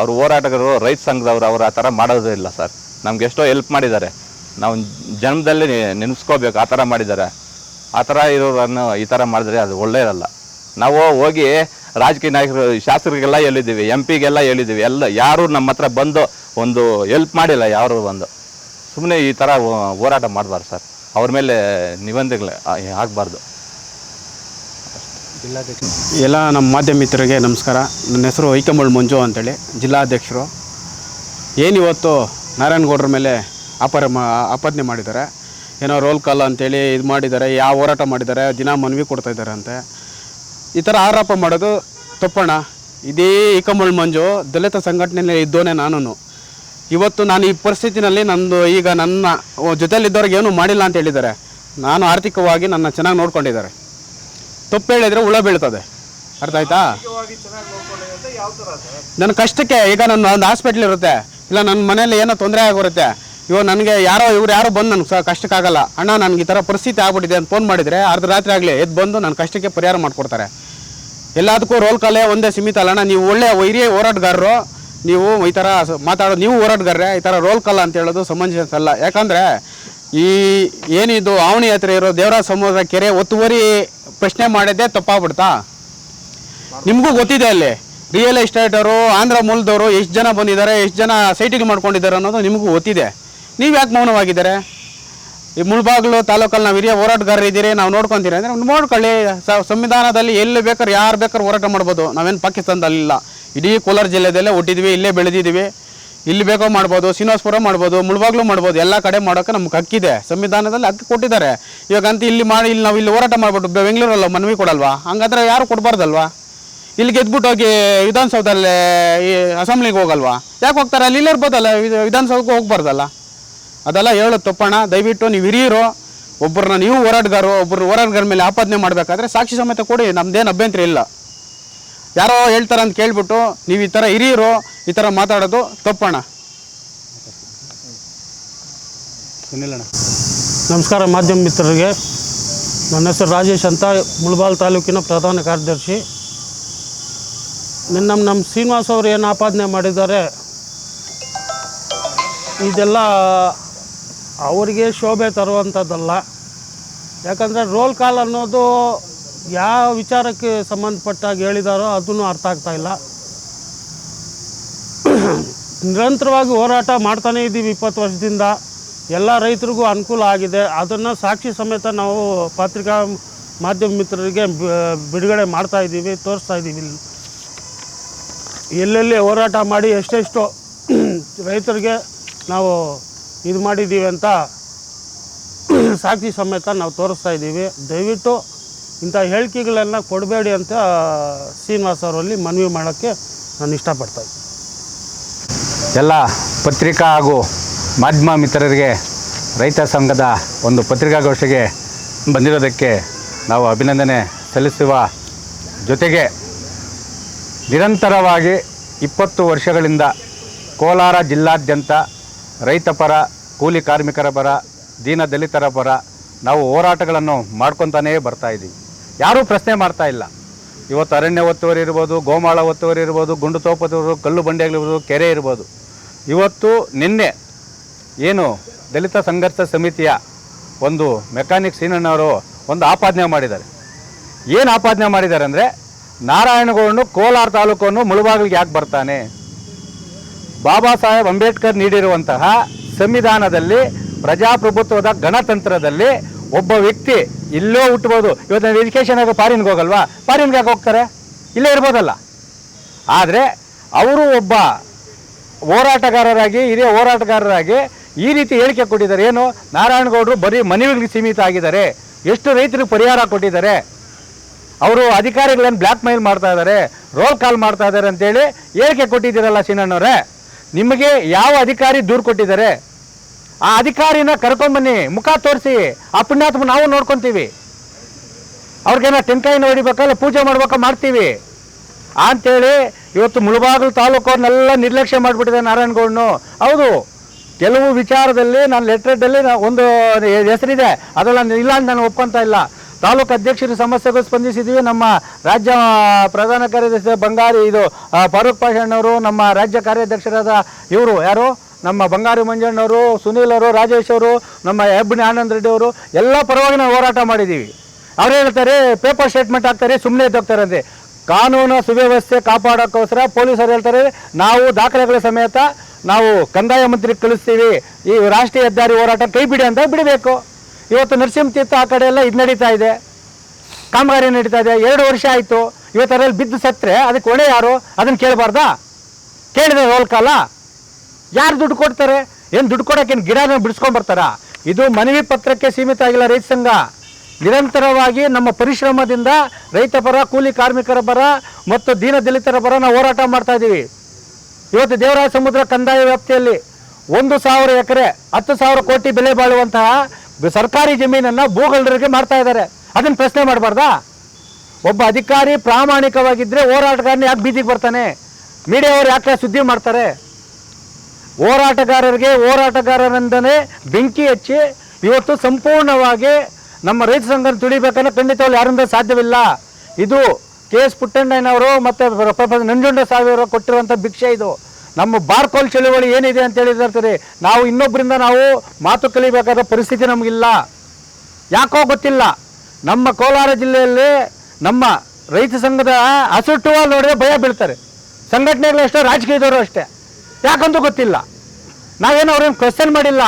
ಅವರು ಹೋರಾಟಗಾರರು, ರೈತ ಸಂಘದವರು, ಅವರು ಆ ಥರ ಮಾಡೋದೇ ಇಲ್ಲ, ಸರ್. ನಮ್ಗೆ ಎಷ್ಟೋ ಹೆಲ್ಪ್ ಮಾಡಿದ್ದಾರೆ. ನಾವು ಜನ್ಮದಲ್ಲಿ ನೆನೆಸ್ಕೋಬೇಕು, ಆ ಥರ ಮಾಡಿದ್ದಾರೆ. ಆ ಥರ ಇರೋದನ್ನು ಈ ಥರ ಮಾಡಿದ್ರೆ ಅದು ಒಳ್ಳೆಯದಲ್ಲ ನಾವು ಹೋಗಿ ರಾಜಕೀಯ ನಾಯಕರು, ಶಾಸಕರಿಗೆಲ್ಲ ಹೇಳಿದ್ದೀವಿ, ಎಂ ಪಿಗೆಲ್ಲ ಹೇಳಿದ್ದೀವಿ, ಎಲ್ಲ ಯಾರು ನಮ್ಮ ಹತ್ರ ಬಂದು ಒಂದು ಹೆಲ್ಪ್ ಮಾಡಿಲ್ಲ, ಯಾರು ಬಂದು. ಸುಮ್ಮನೆ ಈ ಥರ ಹೋರಾಟ ಮಾಡಬಾರ್ದು ಸರ್. ಅವ್ರ ಮೇಲೆ ನಿಬಂಧನೆಗಳು ಆಗಬಾರ್ದು. ಎಲ್ಲ ನಮ್ಮ ಮಾಧ್ಯಮ ಮಿತ್ರರಿಗೆ ನಮಸ್ಕಾರ. ನನ್ನ ಹೆಸರು ಐಕಮಳ್ ಮಂಜು ಅಂತೇಳಿ, ಜಿಲ್ಲಾಧ್ಯಕ್ಷರು. ಏನಿವತ್ತು ನಾರಾಯಣಗೌಡ್ರ ಮೇಲೆ ಅಪರ ಮಾ ಆಪಾದನೆ ಮಾಡಿದ್ದಾರೆ. ಏನೋ ರೋಲ್ ಕಾಲ್ ಅಂತೇಳಿ ಇದು ಮಾಡಿದ್ದಾರೆ ಯಾವ ಹೋರಾಟ ಮಾಡಿದ್ದಾರೆ ದಿನ ಮನವಿ ಕೊಡ್ತಾ ಇದ್ದಾರೆ ಅಂತೆ. ಈ ಥರ ಆರೋಪ ಮಾಡೋದು ತಪ್ಪಣ್ಣ. ಇದೇ ಏಕಂಬಳ್ ಮಂಜು ದಲಿತ ಸಂಘಟನೆಯಲ್ಲಿ ಇದ್ದೋನೆ ನಾನು ಇವತ್ತು ನಾನು ಈ ಪರಿಸ್ಥಿತಿನಲ್ಲಿ ನಂದು ಈಗ ನನ್ನ ಜೊತೆಯಲ್ಲಿದ್ದವ್ರಿಗೆ ಏನೂ ಮಾಡಿಲ್ಲ ಅಂತ ಹೇಳಿದ್ದಾರೆ. ನಾನು ಆರ್ಥಿಕವಾಗಿ ನನ್ನ ಚೆನ್ನಾಗಿ ನೋಡ್ಕೊಂಡಿದ್ದಾರೆ. ತಪ್ಪು ಹೇಳಿದ್ರೆ ಹುಳ ಬೀಳ್ತದೆ. ಅರ್ಥ ಆಯ್ತಾ? ನನ್ನ ಕಷ್ಟಕ್ಕೆ ಈಗ ನನ್ನ ಒಂದು ಹಾಸ್ಪಿಟ್ಲ್ ಇರುತ್ತೆ. ಇಲ್ಲ ನನ್ನ ಮನೇಲಿ ಏನೋ ತೊಂದರೆ ಆಗಿರುತ್ತೆ. ಇವಾಗ ನನಗೆ ಯಾರೋ ಇವ್ರು ಯಾರೋ ಬಂದು ನನಗೆ ಸಹ ಕಷ್ಟಕ್ಕಾಗಲ್ಲ. ಅಣ್ಣ, ನನಗೆ ಈ ಥರ ಪರಿಸ್ಥಿತಿ ಆಗ್ಬಿಟ್ಟಿದೆ ಅಂತ ಫೋನ್ ಮಾಡಿದರೆ ಅರ್ಧ ರಾತ್ರಿ ಆಗಲಿ ಎದ್ದು ಬಂದು ನನ್ನ ಕಷ್ಟಕ್ಕೆ ಪರಿಹಾರ ಮಾಡಿಕೊಡ್ತಾರೆ. ಎಲ್ಲದಕ್ಕೂ ರೋಲ್ ಕಾಲೇ ಒಂದೇ ಸೀಮಿತ ಅಲ್ಲ ಅಣ್ಣ. ನೀವು ಒಳ್ಳೆ ಹಿರಿಯ ಹೋರಾಟಗಾರರು, ನೀವು ಈ ಥರ ಮಾತಾಡೋದು ನೀವು ಹೋರಾಟಗಾರರೇ, ಈ ಥರ ರೋಲ್ ಕಾಲ ಅಂತ ಹೇಳೋದು ಸಮಂಜಸ ಅಲ್ಲ. ಯಾಕಂದರೆ ಈ ಏನಿದು ಆವಣಿ ಹತ್ರ ಇರೋ ದೇವರಾಜ ಸಮುದ್ರ ಕೆರೆ ಒತ್ತುವರಿ ಪ್ರಶ್ನೆ ಮಾಡಿದ್ದೆ ತಪ್ಪಾಗ್ಬಿಡ್ತಾ? ನಿಮಗೂ ಗೊತ್ತಿದೆ ಅಲ್ಲಿ. ರಿಯಲ್ ಎಸ್ಟೇಟರು ಆಂಧ್ರ ಮೂಲದವರು ಎಷ್ಟು ಜನ ಬಂದಿದ್ದಾರೆ, ಎಷ್ಟು ಜನ ಸೈಟಿಗೆ ಮಾಡ್ಕೊಂಡಿದ್ದಾರೆ ಅನ್ನೋದು ನಿಮಗೂ ಗೊತ್ತಿದೆ. ನೀವು ಯಾಕೆ ಮೌನವಾಗಿದ್ದಾರೆ? ಈ ಮುಳ್ಬಾಗ್ಲು ತಾಲೂಕಲ್ಲಿ ನಾವು ಹಿರಿಯ ಹೋರಾಟಗಾರರು ಇದ್ದೀರಿ, ನಾವು ನೋಡ್ಕೊತೀರಿ. ಅಂದರೆ ನೋಡ್ಕೊಳ್ಳಿ ಸಂವಿಧಾನದಲ್ಲಿ ಎಲ್ಲಿ ಬೇಕಾದ್ರೆ, ಯಾರು ಬೇಕಾದ್ರೆ ಹೋರಾಟ ಮಾಡ್ಬೋದು. ನಾವೇನು ಪಾಕಿಸ್ತಾನದಲ್ಲಿಲ್ಲ ಇಡೀ ಕೋಲಾರ ಜಿಲ್ಲೆದಲ್ಲೇ ಹುಟ್ಟಿದ್ವಿ, ಇಲ್ಲೇ ಬೆಳೆದಿದ್ದೀವಿ ಇಲ್ಲಿ ಬೇಕೋ ಮಾಡ್ಬೋದು, ಶ್ರೀನಿವಾಸಪುರ ಮಾಡ್ಬೋದು, ಮುಳ್ಬಾಗ್ಲು ಮಾಡ್ಬೋದು, ಎಲ್ಲ ಕಡೆ ಮಾಡೋಕ್ಕೆ ನಮ್ಗೆ ಹಕ್ಕಿದೆ. ಸಂವಿಧಾನದಲ್ಲಿ ಹಕ್ಕಿ ಕೊಟ್ಟಿದ್ದಾರೆ. ಇವಾಗ ಅಂತ ಇಲ್ಲಿ ಮಾಡಿ, ಇಲ್ಲಿ ನಾವು ಇಲ್ಲಿ ಹೋರಾಟ ಮಾಡ್ಬಿಟ್ಟು ಬೆಂಗಳೂರಲ್ಲ ಮನವಿ ಕೊಡಲ್ವಾ? ಹಂಗಾದ್ರೆ ಯಾರು ಕೊಡಬಾರ್ದಲ್ವಾ? ಇಲ್ಲಿ ಗೆದ್ಬಿಟ್ಟು ಹೋಗಿ ವಿಧಾನಸೌಧದಲ್ಲಿ ಈ ಅಸೆಂಬ್ಲಿಗೆ ಹೋಗಲ್ವಾ? ಯಾಕೆ ಹೋಗ್ತಾರೆ? ಅಲ್ಲಿ ಇಲ್ಲೇ ಇರ್ಬೋದಲ್ಲ, ವಿಧ- ವಿಧಾನಸೌಧಕ್ಕೂ ಹೋಗ್ಬಾರ್ದಲ್ಲ? ಅದೆಲ್ಲ ಹೇಳೋದು ತಪ್ಪಣ್ಣ ದಯವಿಟ್ಟು ನೀವು ಹಿರಿಯರು ಒಬ್ಬರನ್ನ ನೀವು ಹೋರಾಟಗಾರರು ಒಬ್ಬರು ಹೋರಾಟಗಾರ ಮೇಲೆ ಆಪಾದನೆ ಮಾಡಬೇಕಾದ್ರೆ ಸಾಕ್ಷಿ ಸಮೇತ ಕೊಡಿ ನಮ್ದೇನು ಅಭ್ಯಂತರ ಇಲ್ಲ. ಯಾರೋ ಹೇಳ್ತಾರೆ ಅಂತ ಕೇಳ್ಬಿಟ್ಟು ನೀವು ಈ ಥರ ಹಿರಿಯರು ಈ ಥರ ಮಾತಾಡೋದು ತಪ್ಪಣ್ಣ. ನಮಸ್ಕಾರ ಮಾಧ್ಯಮ ಮಿತ್ರರಿಗೆ. ನನ್ನ ಹೆಸರು ರಾಜೇಶ್ ಅಂತ ಮುಳಬಾಲ್ ತಾಲೂಕಿನ ಪ್ರಧಾನ ಕಾರ್ಯದರ್ಶಿ. ನಿನ್ನ ನಮ್ಮ ನಮ್ಮ ಶ್ರೀನಿವಾಸ್ ಅವರು ಏನು ಆಪಾದನೆ ಮಾಡಿದ್ದಾರೆ? ಇದೆಲ್ಲ ಅವರಿಗೆ ಶೋಭೆ ತರುವಂಥದ್ದಲ್ಲ. ಯಾಕಂದರೆ ರೋಲ್ ಕಾಲ್ ಅನ್ನೋದು ಯಾವ ವಿಚಾರಕ್ಕೆ ಸಂಬಂಧಪಟ್ಟಾಗ ಹೇಳಿದಾರೋ ಅದನ್ನು ಅರ್ಥ ಆಗ್ತಾ ಇಲ್ಲ. ನಿರಂತರವಾಗಿ ಹೋರಾಟ ಮಾಡ್ತಾನೇ ಇದ್ದೀವಿ ಇಪ್ಪತ್ತು ವರ್ಷದಿಂದ. ಎಲ್ಲ ರೈತರಿಗೂ ಅನುಕೂಲ ಆಗಿದೆ. ಅದನ್ನು ಸಾಕ್ಷಿ ಸಮೇತ ನಾವು ಪತ್ರಿಕಾ ಮಾಧ್ಯಮ ಮಿತ್ರರಿಗೆ ಬಿಡುಗಡೆ ಮಾಡ್ತಾ ಇದ್ದೀವಿ, ತೋರಿಸ್ತಾ ಇದ್ದೀವಿ. ಇಲ್ಲಿ ಎಲ್ಲೆಲ್ಲಿ ಹೋರಾಟ ಮಾಡಿ ಎಷ್ಟೆಷ್ಟು ರೈತರಿಗೆ ನಾವು ಇದು ಮಾಡಿದ್ದೀವಿ ಅಂತ ಸಾಕ್ಷಿ ಸಮೇತ ನಾವು ತೋರಿಸ್ತಾ ಇದ್ದೀವಿ. ದಯವಿಟ್ಟು ಇಂಥ ಹೇಳಿಕೆಗಳನ್ನು ಕೊಡಬೇಡಿ ಅಂತ ಶ್ರೀನಿವಾಸ್ ಅವರಲ್ಲಿ ಮನವಿ ಮಾಡೋಕ್ಕೆ ನಾನು ಇಷ್ಟಪಡ್ತಾ ಇದ್ದೀನಿ. ಎಲ್ಲ ಪತ್ರಿಕಾ ಹಾಗೂ ಮಾಧ್ಯಮ ಮಿತ್ರರಿಗೆ, ರೈತ ಸಂಘದ ಒಂದು ಪತ್ರಿಕಾಗೋಷ್ಠಿಗೆ ಬಂದಿರೋದಕ್ಕೆ ನಾವು ಅಭಿನಂದನೆ ಸಲ್ಲಿಸುವ ಜೊತೆಗೆ ನಿರಂತರವಾಗಿ ಇಪ್ಪತ್ತು ವರ್ಷಗಳಿಂದ ಕೋಲಾರ ಜಿಲ್ಲಾದ್ಯಂತ ರೈತ ಪರ, ಕೂಲಿ ಕಾರ್ಮಿಕರ ಪರ, ದೀನ ದಲಿತರ ಪರ ನಾವು ಹೋರಾಟಗಳನ್ನು ಮಾಡ್ಕೊತಾನೇ ಬರ್ತಾ ಇದ್ದೀವಿ. ಯಾರೂ ಪ್ರಶ್ನೆ ಮಾಡ್ತಾ ಇಲ್ಲ. ಇವತ್ತು ಅರಣ್ಯ ಒತ್ತುವರಿ ಇರ್ಬೋದು, ಗೋಮಾಳ ಒತ್ತುವರಿ ಇರ್ಬೋದು, ಗುಂಡು ತೋಪದವರು ಕಲ್ಲು ಬಂಡೆಗಳಿರ್ಬೋದು ಕೆರೆ ಇರ್ಬೋದು. ಇವತ್ತು ನಿನ್ನೆ ಏನು ದಲಿತ ಸಂಘರ್ಷ ಸಮಿತಿಯ ಒಂದು ಮೆಕ್ಯಾನಿಕ್ ಸೀನಣ್ಣವರು ಒಂದು ಆಪಾದನೆ ಮಾಡಿದ್ದಾರೆ. ಏನು ಆಪಾದನೆ ಮಾಡಿದ್ದಾರೆ ಅಂದರೆ ನಾರಾಯಣಗೌಡನು ಕೋಲಾರ ತಾಲೂಕನ್ನು ಮುಳುಬಾಗಿಲಿಗೆ ಯಾಕೆ ಬರ್ತಾನೆ? ಬಾಬಾ ಸಾಹೇಬ್ ಅಂಬೇಡ್ಕರ್ ನೀಡಿರುವಂತಹ ಸಂವಿಧಾನದಲ್ಲಿ, ಪ್ರಜಾಪ್ರಭುತ್ವದ ಗಣತಂತ್ರದಲ್ಲಿ ಒಬ್ಬ ವ್ಯಕ್ತಿ ಇಲ್ಲೋ ಹುಟ್ಬೋದು ಇವತ್ತು ಎಜುಕೇಷನ್ ಆಗೋ ಫಾರಿನ್ಗೆ ಹೋಗಲ್ವಾ? ಫಾರಿನ್ಗೆ ಯಾಕೆ ಹೋಗ್ತಾರೆ? ಇಲ್ಲೇ ಇರ್ಬೋದಲ್ಲ. ಆದರೆ ಅವರು ಒಬ್ಬ ಹೋರಾಟಗಾರರಾಗಿ, ಹಿರಿಯ ಹೋರಾಟಗಾರರಾಗಿ ಈ ರೀತಿ ಹೇಳಿಕೆ ಕೊಟ್ಟಿದ್ದಾರೆ. ಏನು? ನಾರಾಯಣಗೌಡರು ಬರೀ ಮನೆಗಳಿಗೆ ಸೀಮಿತ ಆಗಿದ್ದಾರೆ. ಎಷ್ಟು ರೈತರಿಗೆ ಪರಿಹಾರ ಕೊಟ್ಟಿದ್ದಾರೆ? ಅವರು ಅಧಿಕಾರಿಗಳನ್ನು ಬ್ಲ್ಯಾಕ್ ಮೇಲ್ ಮಾಡ್ತಾ ಇದ್ದಾರೆ. ರೋಲ್ ಕಾಲ್ ಮಾಡ್ತಾ ಇದ್ದಾರೆ ಅಂತೇಳಿ ಹೇಳಿಕೆ ಕೊಟ್ಟಿದ್ದೀರಲ್ಲ ಸೀನಣ್ಣವ್ರೆ. ನಿಮಗೆ ಯಾವ ಅಧಿಕಾರಿ ದೂರು ಕೊಟ್ಟಿದ್ದಾರೆ, ಆ ಅಧಿಕಾರಿನ ಕರ್ಕೊಂಡ್ಬನ್ನಿ ಮುಖ ತೋರಿಸಿ, ಆ ಪುಣ್ಯಾತ್ಮ ನಾವು ನೋಡ್ಕೊತೀವಿ. ಅವ್ರಿಗೇನ ಟೆಂಕಾಯಿನ ಹೊಡಿಬೇಕಲ್ಲ, ಪೂಜೆ ಮಾಡ್ಬೇಕಾ ಮಾಡ್ತೀವಿ. ಅಂತೇಳಿ ಇವತ್ತು ಮುಳಬಾರ್ದು ತಾಲೂಕು ಅವ್ರನ್ನೆಲ್ಲ ನಿರ್ಲಕ್ಷ್ಯ ಮಾಡಿಬಿಟ್ಟಿದೆ ನಾರಾಯಣಗೌಡನು. ಹೌದು, ಕೆಲವು ವಿಚಾರದಲ್ಲಿ ನಾನು ಲೆಟ್ರೆಡ್ಡಲ್ಲಿ ಒಂದು ಹೆಸರಿದೆ, ಅದೆಲ್ಲ ಇಲ್ಲ ಅಂತ ನಾನು ಒಪ್ಕೊತಾ ಇಲ್ಲ. ತಾಲೂಕು ಅಧ್ಯಕ್ಷರ ಸಮಸ್ಯೆಗೂ ಸ್ಪಂದಿಸಿದ್ದೀವಿ ನಮ್ಮ ರಾಜ್ಯ ಪ್ರಧಾನ ಕಾರ್ಯದರ್ಶಿ ಬಂಗಾರಿ, ಇದು ಫಾರೂಕ್ ಪಾಷಣ್ಣವರು, ನಮ್ಮ ರಾಜ್ಯ ಕಾರ್ಯಾಧ್ಯಕ್ಷರಾದ ಇವರು ಯಾರು? ನಮ್ಮ ಬಂಗಾರಿ ಮಂಜಣ್ಣವರು ಸುನೀಲ್ ಅವರು ರಾಜೇಶ್ ಅವರು, ನಮ್ಮ ಹೆಬ್ಬಣಿ ಆನಂದ್ ರೆಡ್ಡಿ ಅವರು, ಎಲ್ಲ ಪರವಾಗಿ ನಾವು ಹೋರಾಟ ಮಾಡಿದ್ದೀವಿ ಅವ್ರು ಹೇಳ್ತಾರೆ, ಪೇಪರ್ ಸ್ಟೇಟ್ಮೆಂಟ್ ಹಾಕ್ತಾರೆ ಸುಮ್ಮನೆ ಎದ್ದೋಗ್ತಾರೆ ಅಂತೆ ಕಾನೂನು ಸುವ್ಯವಸ್ಥೆ ಕಾಪಾಡೋಕ್ಕೋಸ್ಕರ ಪೊಲೀಸರು ಹೇಳ್ತಾರೆ, ನಾವು ದಾಖಲೆಗಳ ಸಮೇತ ನಾವು ಕಂದಾಯ ಮಂತ್ರಿಗೆ ಕಳಿಸ್ತೀವಿ. ಈ ರಾಷ್ಟ್ರೀಯ ಹೆದ್ದಾರಿ ಹೋರಾಟ ಕೈ ಬಿಡಿ ಅಂತ ಬಿಡಬೇಕು. ಇವತ್ತು ನರಸಿಂಹ ತೀರ್ಥ ಆ ಕಡೆ ಎಲ್ಲ ಇದು ನಡೀತಾ ಇದೆ. ಕಾಮಗಾರಿ ನಡೀತಾ ಇದೆ. ಎರಡು ವರ್ಷ ಆಯಿತು. ಇವತ್ತು ಅದರಲ್ಲಿ ಬಿದ್ದು ಸತ್ತರೆ. ಅದಕ್ಕೆ ಹೊಣೆ ಯಾರು? ಅದನ್ನು ಕೇಳಬಾರ್ದಾ? ಕೇಳಿದೆ ಹೋಲ್ಕಲ್ಲ ಕಾಲ ಯಾರು ದುಡ್ಡು ಕೊಡ್ತಾರೆ? ಏನು ದುಡ್ಡು ಕೊಡೋಕ್ಕೇನು ಗಿಡನ ಬಿಡಿಸ್ಕೊಂಡು ಬರ್ತಾರಾ? ಇದು ಮನವಿ ಪತ್ರಕ್ಕೆ ಸೀಮಿತ ಆಗಿಲ್ಲ ರೈತ ಸಂಘ. ನಿರಂತರವಾಗಿ ನಮ್ಮ ಪರಿಶ್ರಮದಿಂದ ರೈತ ಪರ, ಕೂಲಿ ಕಾರ್ಮಿಕರ ಪರ ಮತ್ತು ದೀನ ದಲಿತರ ಪರ ನಾವು ಹೋರಾಟ ಮಾಡ್ತಾ ಇದ್ದೀವಿ ಇವತ್ತು ದೇವರಾಯ ಸಮುದ್ರ ಕಂದಾಯ ವ್ಯಾಪ್ತಿಯಲ್ಲಿ ಒಂದು ಸಾವಿರ ಎಕರೆ, ಹತ್ತು ಸಾವಿರ ಕೋಟಿ ಬೆಲೆ ಬಾಳುವಂತಹ ಸರ್ಕಾರಿ ಜಮೀನನ್ನು ಭೂಗಳ್ಳರಿಗೆ ಮಾಡ್ತಾ ಇದ್ದಾರೆ. ಅದನ್ನು ಪ್ರಶ್ನೆ ಮಾಡಬಾರ್ದಾ? ಒಬ್ಬ ಅಧಿಕಾರಿ ಪ್ರಾಮಾಣಿಕವಾಗಿದ್ದರೆ ಹೋರಾಟಗಾರನ ಯಾಕೆ ಬೀದಿಗೆ ಬರ್ತಾನೆ? ಮೀಡಿಯಾವರು ಯಾಕೆ ಸುದ್ದಿ ಮಾಡ್ತಾರೆ? ಹೋರಾಟಗಾರರಿಗೆ ಹೋರಾಟಗಾರರಿಂದನೇ ಬೆಂಕಿ ಹಚ್ಚಿ ಇವತ್ತು ಸಂಪೂರ್ಣವಾಗಿ ನಮ್ಮ ರೈತ ಸಂಘ ತುಳಿಬೇಕಂದ್ರೆ ಖಂಡಿತವಾಗಿ ಯಾರಿಂದ ಸಾಧ್ಯವಿಲ್ಲ. ಇದು ಕೆ ಎಸ್ ಪುಟ್ಟಣ್ಣಯ್ಯನವರು ಮತ್ತು ನಂಜುಂಡ ಸಾವಿರ ಕೊಟ್ಟಿರುವಂಥ ಭಿಕ್ಷೆ ಇದು. ನಮ್ಮ ಬಾರ್ಕೋಲ್ ಚಳುವಳಿ ಏನಿದೆ ಅಂತ ಹೇಳಿರ್ತಾರೆ ನಾವು ಇನ್ನೊಬ್ಬರಿಂದ ನಾವು ಮಾತು ಕಲಿಬೇಕಾದ ಪರಿಸ್ಥಿತಿ ನಮಗಿಲ್ಲ. ಯಾಕೋ ಗೊತ್ತಿಲ್ಲ. ನಮ್ಮ ಕೋಲಾರ ಜಿಲ್ಲೆಯಲ್ಲಿ ನಮ್ಮ ರೈತ ಸಂಘದ ಹಸುಟ್ಟುವ ನೋಡಿದ್ರೆ ಭಯ ಬೀಳ್ತಾರೆ. ಸಂಘಟನೆಗಳು ಅಷ್ಟೇ, ರಾಜಕೀಯದವರು ಅಷ್ಟೇ. ಯಾಕಂತೂ ಗೊತ್ತಿಲ್ಲ. ನಾವೇನು ಅವ್ರೇನು ಕ್ವಶನ್ ಮಾಡಿಲ್ಲ.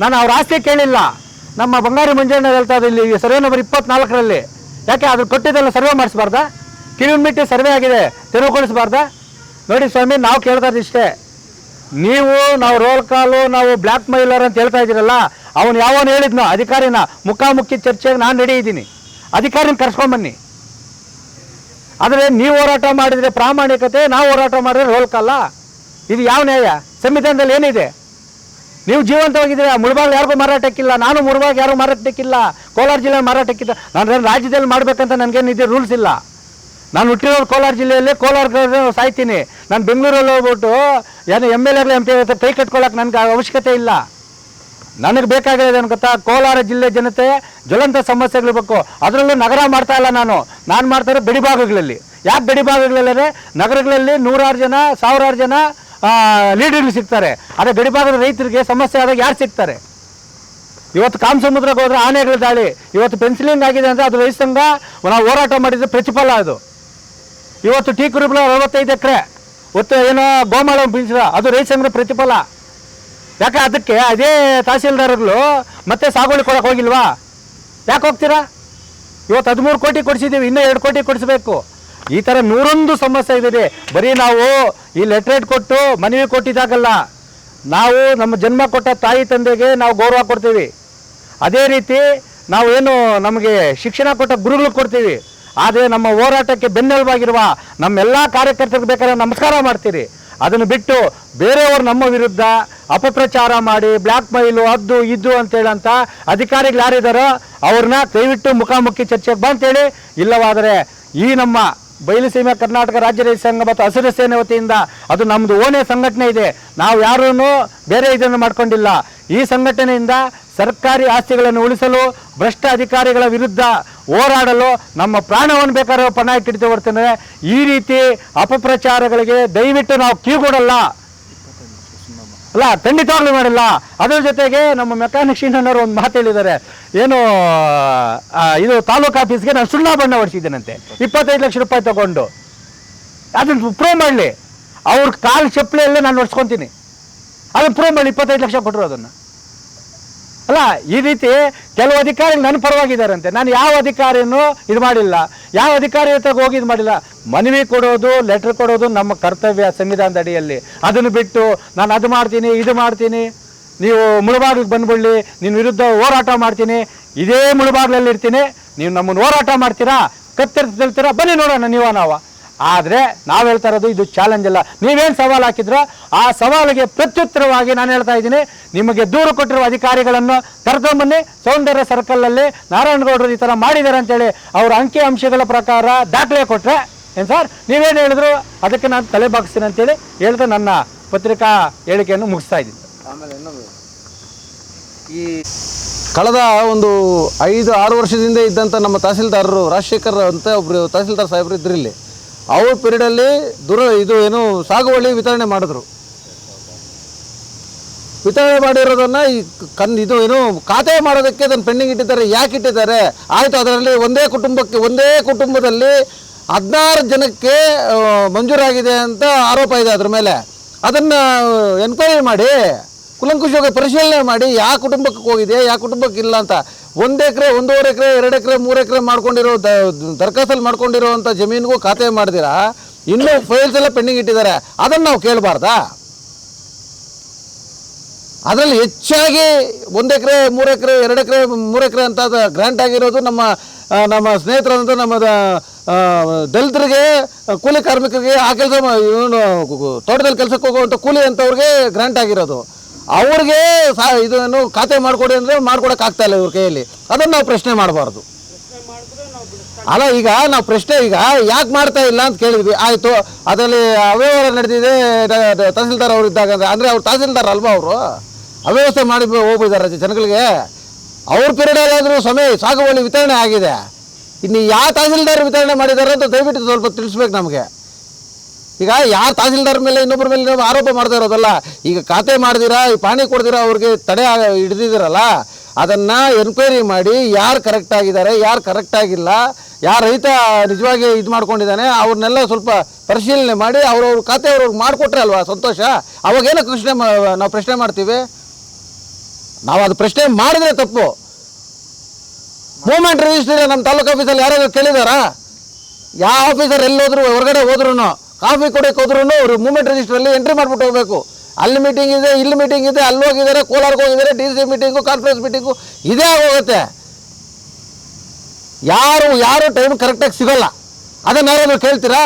ನಾನು ಅವ್ರ ಆಸ್ತಿ ಕೇಳಿಲ್ಲ. ನಮ್ಮ ಬಂಗಾರಿ ಮಂಜಣ್ಣ ಹೇಳ್ತಾ ಇಲ್ಲಿ ಸರ್ವೆ ನಂಬರ್ ಇಪ್ಪತ್ನಾಲ್ಕರಲ್ಲಿ. ಯಾಕೆ ಅದ್ರ ಕೊಟ್ಟಿದ್ದೆಲ್ಲ ಸರ್ವೆ ಮಾಡಿಸ್ಬಾರ್ದಾ? ಕಿಲೋಮೀಟರ್ ಸರ್ವೆ ಆಗಿದೆ, ತೆರವುಗೊಳಿಸ್ಬಾರ್ದಾ? ನೋಡಿ ಸ್ವಾಮಿ, ನಾವು ಕೇಳ್ತಾ ಇಷ್ಟೇ. ನೀವು ನಾವು ರೋಲ್ ಕಾಲು ನಾವು ಬ್ಲ್ಯಾಕ್ ಮೈಲರ್ ಅಂತ ಹೇಳ್ತಾ ಇದ್ದೀರಲ್ಲ, ಅವನು ಯಾವನು ಹೇಳಿದ್ನೋ, ಅಧಿಕಾರಿನ ಮುಖಾಮುಖಿ ಚರ್ಚೆಗೆ ನಾನು ರೆಡಿ ಇದ್ದೀನಿ. ಅಧಿಕಾರಿನ ಕರ್ಸ್ಕೊಂಬನ್ನಿ ಆದರೆ ನೀವು ಹೋರಾಟ ಮಾಡಿದರೆ ಪ್ರಾಮಾಣಿಕತೆ, ನಾವು ಹೋರಾಟ ಮಾಡಿದ್ರೆ ರೋಲ್ ಕಾಲ ಇದು ಯಾವ ನ್ಯಾಯ? ಸಂವಿಧಾನದಲ್ಲಿ ಏನಿದೆ? ನೀವು ಜೀವಂತವಾಗಿದ್ದೀರಾ? ಮುಳಬಾಗ್ ಯಾರಿಗೂ ಮಾರಾಟಕ್ಕಿಲ್ಲ. ನಾನು ಮುಳಬಾಗ್ ಯಾರಿಗೂ ಮಾರಾಟಕ್ಕಿಲ್ಲ. ಕೋಲಾರ ಜಿಲ್ಲೆ ಮಾರಾಟಕ್ಕಿಲ್ಲ ನಾನು ರಾಜ್ಯದಲ್ಲಿ ಮಾಡಬೇಕಂತ ನನಗೇನಿದೆ ರೂಲ್ಸ್ ಇಲ್ಲ. ನಾನು ಹುಟ್ಟಿರೋದು ಕೋಲಾರ ಜಿಲ್ಲೆಯಲ್ಲಿ ಕೋಲಾರ ಸಾಯ್ತೀನಿ. ನಾನು ಬೆಂಗಳೂರಲ್ಲಿ ಹೋಗ್ಬಿಟ್ಟು ಏನು ಎಂ ಎಲ್ ಎಗಳು ಎಂ ಪಿ ಕೈ ಕಟ್ಕೊಳ್ಳೋಕೆ ನನಗೆ ಅವಶ್ಯಕತೆ ಇಲ್ಲ. ನನಗೆ ಬೇಕಾಗಿರೋದು ಏನು ಗೊತ್ತಾ? ಕೋಲಾರ ಜಿಲ್ಲೆ ಜನತೆ ಜ್ವಲಂತ ಸಮಸ್ಯೆಗಳು ಬೇಕು ಅದರಲ್ಲೂ ನಗರ ಮಾಡ್ತಾ ಇಲ್ಲ ನಾನು. ನಾನು ಮಾಡ್ತಾ ಇರೋ ಗಡಿಭಾಗಗಳಲ್ಲಿ ಯಾಕೆ ಗಡಿಭಾಗಗಳಲ್ಲಿ ನಗರಗಳಲ್ಲಿ ನೂರಾರು ಜನ, ಸಾವಿರಾರು ಜನ ಲೀಡರ್ಗಳು ಸಿಗ್ತಾರೆ. ಅದೇ ಗಡಿಭಾಗದ ರೈತರಿಗೆ ಸಮಸ್ಯೆ ಆದಾಗ ಯಾರು ಸಿಗ್ತಾರೆ? ಇವತ್ತು ಕಾಮ ಸಮುದ್ರಕ್ಕೆ ಹೋದ್ರೆ ಆನೆಗಳ ದಾಳಿ. ಇವತ್ತು ಪೆನ್ಸಿಲಿಂಗ್ ಆಗಿದೆ ಅಂದರೆ ಅದು ರೈತ ನಾವು ಹೋರಾಟ ಮಾಡಿದ್ರೆ ಪ್ರತಿಫಲ ಅದು. ಇವತ್ತು ಟೀ ಕುರುಬಲ ಅರವತ್ತೈದು ಎಕರೆ. ಒತ್ತು ಏನೋ ಗೋಮಾಳ ಬೀಳಿಸಿದ. ಅದು ಸಂಘದ ಪ್ರತಿಫಲ. ಯಾಕೆ ಅದಕ್ಕೆ ಅದೇ ತಹಸೀಲ್ದಾರ್ಗಳು ಮತ್ತೆ ಸಾಗುವಳಿ ಕೊಡೋಕೆ ಹೋಗಿಲ್ವಾ? ಯಾಕೆ ಹೋಗ್ತೀರಾ? ಇವತ್ತು ಹದಿಮೂರು ಕೋಟಿ ಕೊಡಿಸಿದ್ದೀವಿ, ಇನ್ನೂ ಎರಡು ಕೋಟಿ ಕೊಡಿಸ್ಬೇಕು. ಈ ಥರ ನೂರೊಂದು ಸಮಸ್ಯೆ ಇದೆ. ಬರೀ ನಾವು ಈ ಲೆಟ್ರೇಟ್ ಕೊಟ್ಟು ಮನವಿ ಕೊಟ್ಟಿದ್ದಾಗಲ್ಲ. ನಾವು ನಮ್ಮ ಜನ್ಮ ಕೊಟ್ಟ ತಾಯಿ ತಂದೆಗೆ ನಾವು ಗೌರವ ಕೊಡ್ತೀವಿ. ಅದೇ ರೀತಿ ನಾವು ಏನು ನಮಗೆ ಶಿಕ್ಷಣ ಕೊಟ್ಟ ಗುರುಗಳು ಕೊಡ್ತೀವಿ. ಆದರೆ ನಮ್ಮ ಹೋರಾಟಕ್ಕೆ ಬೆನ್ನೆಲುಬಾಗಿರುವ ನಮ್ಮೆಲ್ಲ ಕಾರ್ಯಕರ್ತರಿಗೆ ಬೇಕಾದ್ರೆ ನಮಸ್ಕಾರ ಮಾಡ್ತೀರಿ. ಅದನ್ನು ಬಿಟ್ಟು ಬೇರೆಯವರು ನಮ್ಮ ವಿರುದ್ಧ ಅಪಪ್ರಚಾರ ಮಾಡಿ ಬ್ಲ್ಯಾಕ್ ಮೈಲು ಅದ್ದು ಇದ್ದು ಅಂತೇಳಂತ ಅಧಿಕಾರಿಗಳು ಯಾರಿದ್ದಾರೋ ಅವ್ರನ್ನ ದಯವಿಟ್ಟು ಮುಖಾಮುಖಿ ಚರ್ಚೆಗೆ ಬಾ ಅಂತೇಳಿ. ಇಲ್ಲವಾದರೆ ಈ ನಮ್ಮ ಬಯಲುಸೀಮೆ ಕರ್ನಾಟಕ ರಾಜ್ಯ ರೈತ ಸಂಘ ಮತ್ತು ಹಸಿರು ಸೇನೆ ವತಿಯಿಂದ ಅದು ನಮ್ಮದು ಓನೇ ಸಂಘಟನೆ ಇದೆ. ನಾವು ಯಾರೂ ಬೇರೆ ಇದನ್ನು ಮಾಡಿಕೊಂಡಿಲ್ಲ. ಈ ಸಂಘಟನೆಯಿಂದ ಸರ್ಕಾರಿ ಆಸ್ತಿಗಳನ್ನು ಉಳಿಸಲು ಭ್ರಷ್ಟ ಅಧಿಕಾರಿಗಳ ವಿರುದ್ಧ ಹೋರಾಡಲು ನಮ್ಮ ಪ್ರಾಣವನ್ನು ಬೇಕಾದ್ರೆ ಪಣ ಇಟ್ಟಿಡ್ತೇವೆ ಬರ್ತೇನೆ ಈ ರೀತಿ ಅಪಪ್ರಚಾರಗಳಿಗೆ ದಯವಿಟ್ಟು ನಾವು ಕಿವಿಗೊಡಲ್ಲ ಅಲ್ಲ, ಖಂಡಿತವಾಗ್ಲೂ ಮಾಡಿಲ್ಲ. ಅದರ ಜೊತೆಗೆ ನಮ್ಮ ಮೆಕ್ಯಾನಿಕ್ ಶೀನವರು ಒಂದು ಮಾತು ಹೇಳಿದ್ದಾರೆ. ಏನು ಇದು ತಾಲೂಕು ಆಫೀಸ್ಗೆ ನಾನು ಸುಣ್ಣ ಬಣ್ಣ ಹೊಡಿಸಿದ್ದೇನಂತೆ. ಇಪ್ಪತ್ತೈದು ಲಕ್ಷ ರೂಪಾಯಿ ತಗೊಂಡು. ಅದನ್ನು ಪ್ರೂವ್ ಮಾಡಲಿ. ಅವ್ರ ಕಾಲು ಚಪ್ಪಲಿಯಲ್ಲೇ ನಾನು ಹೊಡ್ಸ್ಕೊತೀನಿ. ಅದನ್ನು ಪ್ರೂವ್ ಮಾಡಲಿ, ಇಪ್ಪತ್ತೈದು ಲಕ್ಷ ಕೊಟ್ಟರು ಅದನ್ನು. ಅಲ್ಲ, ಈ ರೀತಿ ಕೆಲವು ಅಧಿಕಾರಿಗಳು ನನ್ನ ಪರವಾಗಿದ್ದಾರಂತೆ. ನಾನು ಯಾವ ಅಧಿಕಾರಿನೂ ಇದು ಮಾಡಿಲ್ಲ. ಯಾವ ಅಧಿಕಾರಿ ಹತ್ರ ಹೋಗಿ ಇದು ಮಾಡಿಲ್ಲ. ಮನವಿ ಕೊಡೋದು ಲೆಟರ್ ಕೊಡೋದು ನಮ್ಮ ಕರ್ತವ್ಯ ಸಂವಿಧಾನದ ಅಡಿಯಲ್ಲಿ. ಅದನ್ನು ಬಿಟ್ಟು ನಾನು ಅದು ಮಾಡ್ತೀನಿ, ಇದು ಮಾಡ್ತೀನಿ. ನೀವು ಮುಳುಬಾಗಿಲಿಗೆ ಬಂದ್ಬಿಡ್ಲಿ. ನಿನ್ನ ವಿರುದ್ಧ ಹೋರಾಟ ಮಾಡ್ತೀನಿ. ಇದೇ ಮುಳುಬಾಗಿಲಲ್ಲಿ ಇರ್ತೀನಿ. ನೀವು ನಮ್ಮನ್ನು ಹೋರಾಟ ಮಾಡ್ತೀರಾ? ಕತ್ತೆರ್ತೀರಾ ಬನ್ನಿ ನೋಡೋಣ ನೀವು, ನಾವ. ಆದರೆ ನಾವು ಹೇಳ್ತಾ ಇರೋದು ಇದು ಚಾಲೆಂಜ್ ಅಲ್ಲ. ನೀವೇನು ಸವಾಲು ಹಾಕಿದ್ರೋ ಆ ಸವಾಲಿಗೆ ಪ್ರತ್ಯುತ್ತರವಾಗಿ ನಾನು ಹೇಳ್ತಾ ಇದ್ದೀನಿ. ನಿಮಗೆ ದೂರು ಕೊಟ್ಟಿರುವ ಅಧಿಕಾರಿಗಳನ್ನು ಕರ್ಕೊಂಬನ್ನಿ. ಸೌಂದರ್ಯ ಸರ್ಕಲಲ್ಲಿ ನಾರಾಯಣಗೌಡರು ಈ ಥರ ಮಾಡಿದ್ದಾರೆ ಅಂತೇಳಿ ಅವರ ಅಂಕಿ ಅಂಶಗಳ ಪ್ರಕಾರ ದಾಖಲೆ ಕೊಟ್ಟರೆ ಏನು ಸರ್? ನೀವೇನು ಹೇಳಿದ್ರು? ಅದಕ್ಕೆ ನಾನು ತಲೆ ಬಾಗಿಸ್ತೀನಿ ಅಂತೇಳಿ ಹೇಳ್ತಾ ನನ್ನ ಪತ್ರಿಕಾ ಹೇಳಿಕೆಯನ್ನು ಮುಗಿಸ್ತಾ ಇದ್ದೀನಿ. ಕಳೆದ ಒಂದು ಐದು ಆರು ವರ್ಷದಿಂದ ಇದ್ದಂಥ ನಮ್ಮ ತಹಸೀಲ್ದಾರರು ರಾಜಶೇಖರ್ ಅಂತ ಒಬ್ಬರು ತಹಸೀಲ್ದಾರ್ ಸಾಹೇಬರು ಇದ್ರು ಇಲ್ಲಿ. ಅವ್ರ ಪೀರಿಯಡಲ್ಲಿ ದುರ ಇದು ಏನು ಸಾಗುವಳಿ ವಿತರಣೆ ಮಾಡಿದ್ರು. ವಿತರಣೆ ಮಾಡಿರೋದನ್ನ ಈ ಕನ್ ಇದು ಏನು ಖಾತೆ ಮಾಡೋದಕ್ಕೆ ಅದನ್ನು ಪೆಂಡಿಂಗ್ ಇಟ್ಟಿದ್ದಾರೆ, ಯಾಕೆ ಇಟ್ಟಿದ್ದಾರೆ? ಆಯಿತು, ಅದರಲ್ಲಿ ಒಂದೇ ಕುಟುಂಬಕ್ಕೆ, ಒಂದೇ ಕುಟುಂಬದಲ್ಲಿ ಹದಿನಾರು ಜನಕ್ಕೆ ಮಂಜೂರಾಗಿದೆ ಅಂತ ಆರೋಪ ಇದೆ ಅದ್ರ ಮೇಲೆ. ಅದನ್ನು ಎನ್ಕ್ವೈರಿ ಮಾಡಿ, ಕುಲಂಕುಷವಾಗಿ ಪರಿಶೀಲನೆ ಮಾಡಿ, ಯಾವ ಕುಟುಂಬಕ್ಕೆ ಹೋಗಿದೆ, ಯಾವ ಕುಟುಂಬಕ್ಕೆ ಇಲ್ಲ ಅಂತ. ಒಂದು ಎಕರೆ, ಒಂದೂವರೆ ಎಕರೆ, ಎರಡು ಎಕರೆ, ಮೂರು ಎಕರೆ ಮಾಡ್ಕೊಂಡಿರೋ ದರ್ಖಾಸ್ತಲ್ಲಿ ಮಾಡ್ಕೊಂಡಿರೋವಂಥ ಜಮೀನಿಗೂ ಖಾತೆ ಮಾಡಿದಿರಾ? ಇನ್ನೂ ಫೈಲ್ಸ್ ಎಲ್ಲ ಪೆಂಡಿಂಗ್ ಇಟ್ಟಿದ್ದಾರೆ. ಅದನ್ನು ನಾವು ಕೇಳಬಾರ್ದಾ? ಅದರಲ್ಲಿ ಹೆಚ್ಚಾಗಿ ಒಂದು ಎಕರೆ, ಮೂರು ಎಕರೆ, ಎರಡು ಎಕರೆ, ಮೂರು ಎಕರೆ ಅಂತ ಗ್ರ್ಯಾಂಟ್ ಆಗಿರೋದು ನಮ್ಮ ನಮ್ಮ ಸ್ನೇಹಿತರಂತ ನಮ್ಮ ದಲಿತರಿಗೆ, ಕೂಲಿ ಕಾರ್ಮಿಕರಿಗೆ ಆ ಕೆಲಸ ತೋಟದಲ್ಲಿ ಕೆಲಸಕ್ಕೆ ಹೋಗುವಂಥ ಕೂಲಿ ಅಂಥವ್ರಿಗೆ ಗ್ರ್ಯಾಂಟ್ ಆಗಿರೋದು. ಅವ್ರಿಗೆ ಸಾ ಇದನ್ನು ಖಾತೆ ಮಾಡಿಕೊಡಿ ಅಂದರೆ ಮಾಡ್ಕೊಡಕ್ಕೆ ಆಗ್ತಾ ಇಲ್ಲ ಇವ್ರ ಕೈಯಲ್ಲಿ. ಅದನ್ನು ನಾವು ಪ್ರಶ್ನೆ ಮಾಡಬಾರ್ದು. ಅಲ್ಲ, ಈಗ ನಾವು ಪ್ರಶ್ನೆ, ಈಗ ಯಾಕೆ ಮಾಡ್ತಾ ಇಲ್ಲ ಅಂತ ಕೇಳಿದ್ವಿ. ಆಯಿತು, ಅದರಲ್ಲಿ ಅವ್ಯವಹಾರ ನಡೆದಿದೆ ತಹಸೀಲ್ದಾರ್ ಅವರು ಇದ್ದಾಗ ಅಂದ್ರೆ- ಅಂದರೆ ಅವ್ರು ತಹಸೀಲ್ದಾರ್ ಅಲ್ವಾ ಅವರು? ಅವ್ಯವಸ್ಥೆ ಮಾಡಿ ಹೋಗಿದ್ದಾರೆ ಜನಗಳಿಗೆ. ಅವ್ರ ಪೀರಿಯಡಲ್ಲಾದರೂ ಸಮಯ, ಸಾಗುವಳಿ ವಿತರಣೆ ಆಗಿದೆ. ಇನ್ನು ಯಾವ ತಹಸೀಲ್ದಾರ್ ವಿತರಣೆ ಮಾಡಿದ್ದಾರೆ ಅಂತ ದಯವಿಟ್ಟು ಸ್ವಲ್ಪ ತಿಳಿಸ್ಬೇಕು ನಮಗೆ. ಈಗ ಯಾರು ತಹಸೀಲ್ದಾರ್ ಮೇಲೆ ಇನ್ನೊಬ್ಬರ ಮೇಲೆ ನಾವು ಆರೋಪ ಮಾಡ್ತಾ ಇರೋದಲ್ಲ, ಈಗ ಖಾತೆ ಮಾಡಿದಿರಾ, ಈ ಪಾಣಿ ಕೊಡ್ದಿರಾ, ಅವ್ರಿಗೆ ತಡೆ ಹಿಡಿದಿದ್ದೀರಲ್ಲ ಅದನ್ನು ಎನ್ಕ್ವೈರಿ ಮಾಡಿ ಯಾರು ಕರೆಕ್ಟ್ ಆಗಿದ್ದಾರೆ, ಯಾರು ಕರೆಕ್ಟ್ ಆಗಿಲ್ಲ, ಯಾರು ರೈತ ನಿಜವಾಗಿ ಇದು ಮಾಡ್ಕೊಂಡಿದ್ದಾನೆ, ಅವ್ರನ್ನೆಲ್ಲ ಸ್ವಲ್ಪ ಪರಿಶೀಲನೆ ಮಾಡಿ ಅವ್ರವ್ರ ಖಾತೆ ಅವ್ರವ್ರಿಗೆ ಮಾಡಿಕೊಟ್ರೆ ಅಲ್ವಾ ಸಂತೋಷ? ಅವಾಗೇನೋ ಪ್ರಶ್ನೆ ನಾವು ಪ್ರಶ್ನೆ ಮಾಡ್ತೀವಿ? ನಾವು ಅದು ಪ್ರಶ್ನೆ ಮಾಡಿದ್ರೆ ತಪ್ಪು. ಮೂಮೆಂಟ್ ರಿಜಿಸ್ಟ್ರಿ ನಮ್ಮ ತಾಲೂಕು ಆಫೀಸಲ್ಲಿ ಯಾರಾದರೂ ಕೇಳಿದಾರಾ? ಯಾವ ಆಫೀಸರ್ ಎಲ್ಲಿ ಹೋದ್ರು, ಹೊರಗಡೆ ಹೋದ್ರು ಕಾಫಿ ಕೊಡಕ್ಕೆ ಹೋದ್ರೂ ಅವರು ಮೂಮೆಂಟ್ ರಿಜಿಸ್ಟ್ರಲ್ಲಿ ಎಂಟ್ರಿ ಮಾಡ್ಬಿಟ್ಟು ಹೋಗ್ಬೇಕು. ಅಲ್ಲಿ ಮೀಟಿಂಗ್ ಇದೆ, ಇಲ್ಲಿ ಮೀಟಿಂಗ್ ಇದೆ, ಅಲ್ಲಿ ಹೋಗಿದ್ದಾರೆ ಕೋಲಾರ್ಗೆ ಹೋಗಿದ್ದಾರೆ D C meeting conference meeting ಇದೇ ಆಗೋಗುತ್ತೆ. ಯಾರು ಯಾರು ಟೈಮ್ ಕರೆಕ್ಟಾಗಿ ಸಿಗಲ್ಲ. ಅದನ್ನ ಯಾರಾದರೂ ಕೇಳ್ತೀರಾ?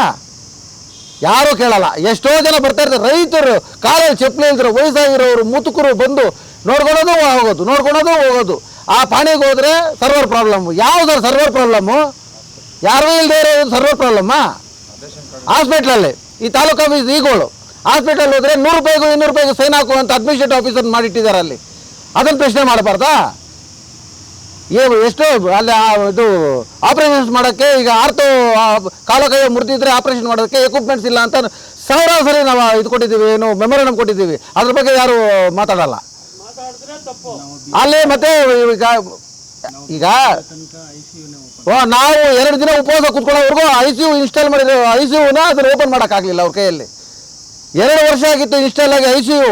ಯಾರೂ ಕೇಳಲ್ಲ. ಎಷ್ಟೋ ಜನ ಬರ್ತಾ ಇರ್ತಾರೆ. ರೈತರು ಕಾಲಲ್ಲಿ ಚಪ್ಪಲಿ ಇಲ್ದಿರೋ ವಯಸ್ಸಾಗಿರೋರು ಮುತುಕರು ಬಂದು ನೋಡ್ಕೊಳೋದು ಹೋಗೋದು ನೋಡ್ಕೊಳೋದು ಹೋಗೋದು. ಆ ಪಾಣಿಗೆ ಹೋದ್ರೆ ಸರ್ವರ್ ಪ್ರಾಬ್ಲಮ್ ಯಾವುದಾದ್ರು ಸರ್ವರ್ ಪ್ರಾಬ್ಲಮ್ಮು ಯಾರೂ ಇಲ್ಲದೇ ಇರೋದು ಸರ್ವರ್ ಪ್ರಾಬ್ಲಮ್ಮ ಹಾಸ್ಪಿಟ್ಲಲ್ಲಿ ಈ ತಾಲೂಕು ಆಫೀಸ್ ಈಗೋಳು. ಹಾಸ್ಪಿಟಲ್ ಹೋದ್ರೆ ನೂರು ರೂಪಾಯಿಗೂ ಇನ್ನೂರು ರೂಪಾಯಿಗೂ ಸೈನ್ ಹಾಕುವಂಥ ಅಡ್ಮಿನಿಸ್ಟ್ರೇಟಿವ್ ಆಫೀಸರ್ ಮಾಡಿಟ್ಟಿದ್ದಾರೆ ಅಲ್ಲಿ. ಅದನ್ನು ಪ್ರಶ್ನೆ ಮಾಡಬಾರ್ದಾ? ಏನು ಎಷ್ಟೋ ಅಲ್ಲಿ ಇದು ಆಪರೇಷನ್ಸ್ ಮಾಡೋಕ್ಕೆ ಈಗ ಆರ್ತೋ ಕಾಲ ಕೈ ಮುರಿದಿದ್ರೆ ಆಪರೇಷನ್ ಮಾಡೋಕ್ಕೆ ಎಕ್ವಿಪ್ಮೆಂಟ್ಸ್ ಇಲ್ಲ ಅಂತ ಸಾವಿರಾರು ಸರಿ ನಾವು ಇದು ಕೊಟ್ಟಿದ್ದೀವಿ ಏನು ಮೆಮೊರಂಡಮ್ ಕೊಟ್ಟಿದ್ದೀವಿ. ಅದ್ರ ಬಗ್ಗೆ ಯಾರು ಮಾತಾಡಲ್ಲ. ಅಲ್ಲಿ ಮತ್ತೆ ಈಗ ಈಗ ನಾವು ಎರಡು ದಿನ ಉಪವಾಸ ಕುತ್ಕೊಳ್ಳೋವರೆಗೂ ಐ ಸಿ ಯು ಇನ್ಸ್ಟಾಲ್ ಮಾಡಿದ್ರು ಐ ಸಿ ಯುನ ಅದನ್ನು ಓಪನ್ ಮಾಡೋಕ್ಕಾಗಲಿಲ್ಲ ಅವ್ರ ಕೈಯಲ್ಲಿ. ಎರಡು ವರ್ಷ ಆಗಿತ್ತು ಇನ್ಸ್ಟಾಲ್ ಆಗಿ ಐ ಸಿ ಯು.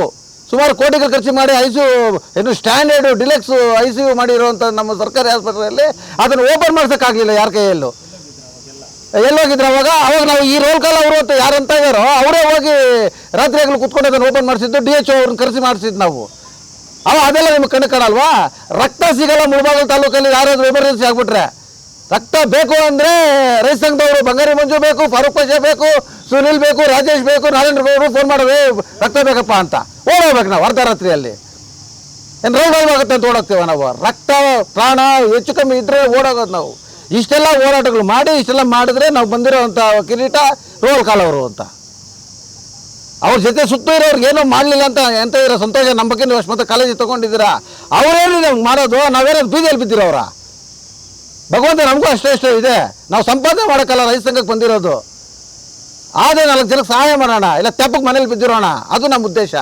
ಸುಮಾರು ಕೋಟಿಗಳು ಖರ್ಚು ಮಾಡಿ ಐ ಸಿ ಯು, ಏನು standard deluxe I C U ಮಾಡಿರುವಂಥ ನಮ್ಮ ಸರ್ಕಾರಿ ಆಸ್ಪತ್ರೆಯಲ್ಲಿ ಅದನ್ನು ಓಪನ್ ಮಾಡ್ಸೋಕ್ಕಾಗಲಿಲ್ಲ ಯಾರ ಕೈಯಲ್ಲೂ. ಎಲ್ಲೋಗಿದ್ರು ಅವಾಗ ಅವಾಗ ನಾವು ಈ ರೋಲ್ ಕಾಲ್ ಅವರು ಅಂತ ಯಾರು ಅಂತ ಇದ್ದಾರೋ ಅವರೇ ಹೋಗಿ ರಾತ್ರಿ ಆಗಲು ಕುತ್ಕೊಂಡು ಅದನ್ನು ಓಪನ್ ಮಾಡಿಸಿದ್ದು ಡಿ ಎಚ್ ಅವ್ರನ್ನ ಕರೆಸಿ ಮಾಡಿಸಿದ್ದು ನಾವು. ಅವ ಅದೆಲ್ಲ ನಿಮ್ಗೆ ಕಣ್ಣು ಕಾಣಲ್ವಾ? ರಕ್ತ ಸಿಗಲ್ಲ ಮುಳಬಾಗಲ್ ತಾಲೂಕಲ್ಲಿ ಯಾರಾದರೂ ಎಮರ್ಜೆನ್ಸಿ ಆಗ್ಬಿಟ್ರೆ. ರಕ್ತ ಬೇಕು ಅಂದರೆ ರೈತ ಸಂಘದವರು ಬಂಗಾರಿ ಮಂಜು ಬೇಕು, ಫಾರೂಕ್ ಪಾಷಾ ಬೇಕು, ಸುನಿಲ್ ಬೇಕು, ರಾಜೇಶ್ ಬೇಕು, ನಾರಾಯಣ ಗೌಡರು ಫೋನ್ ಮಾಡೋದು ರಕ್ತ ಬೇಕಪ್ಪ ಅಂತ. ಓಡೋಗ್ಬೇಕು ನಾವು ಅರ್ಧರಾತ್ರಿಯಲ್ಲಿ. ರಾತ್ರಿಯಲ್ಲಿ ಏನು ರೈಲ್ ಆಗುತ್ತೆ ಅಂತ ಓಡೋಗ್ತೇವೆ ನಾವು. ರಕ್ತ, ಪ್ರಾಣ ಹೆಚ್ಚು ಕಮ್ಮಿ ಇದ್ರೆ ಓಡೋಗೋದು ನಾವು. ಇಷ್ಟೆಲ್ಲ ಹೋರಾಟಗಳು ಮಾಡಿ, ಇಷ್ಟೆಲ್ಲ ಮಾಡಿದ್ರೆ ನಾವು ಬಂದಿರೋವಂಥ ಕಿರೀಟ ರೋಲ್ ಕಾಲ್ ಅವರು ಅಂತ. ಅವ್ರ ಜೊತೆ ಸುತ್ತ ಇರೋರ್ಗೆ ಏನೋ ಮಾಡಲಿಲ್ಲ ಅಂತ, ಎಂತ ಇರೋ ಸಂತೋಷ ಬಗ್ಗೆ ನೀವು ಅಷ್ಟು ಮತ್ತೆ ಕಾಲೇಜಿಗೆ ತೊಗೊಂಡಿದ್ದೀರಾ? ಅವರೇನು ಮಾಡೋದು? ನಾವೇನೋ ಬೀದಿಯಲ್ಲಿ ಅವರ? ಭಗವಂತ ನಮಗೂ ಅಷ್ಟೇ ಇಷ್ಟ ಇದೆ. ನಾವು ಸಂಪಾದನೆ ಮಾಡೋಕ್ಕಲ್ಲ, ರೈತ ಸಂಘಕ್ಕೆ ಬಂದಿರೋದು. ಆದರೆ ನಾಲ್ಕು ಜನಕ್ಕೆ ಸಹಾಯ ಮಾಡೋಣ, ಇಲ್ಲ ತೆಪ್ಪಕ್ಕೆ ಮನೇಲಿ ಬಿದ್ದಿರೋಣ, ಅದು ನಮ್ಮ ಉದ್ದೇಶ.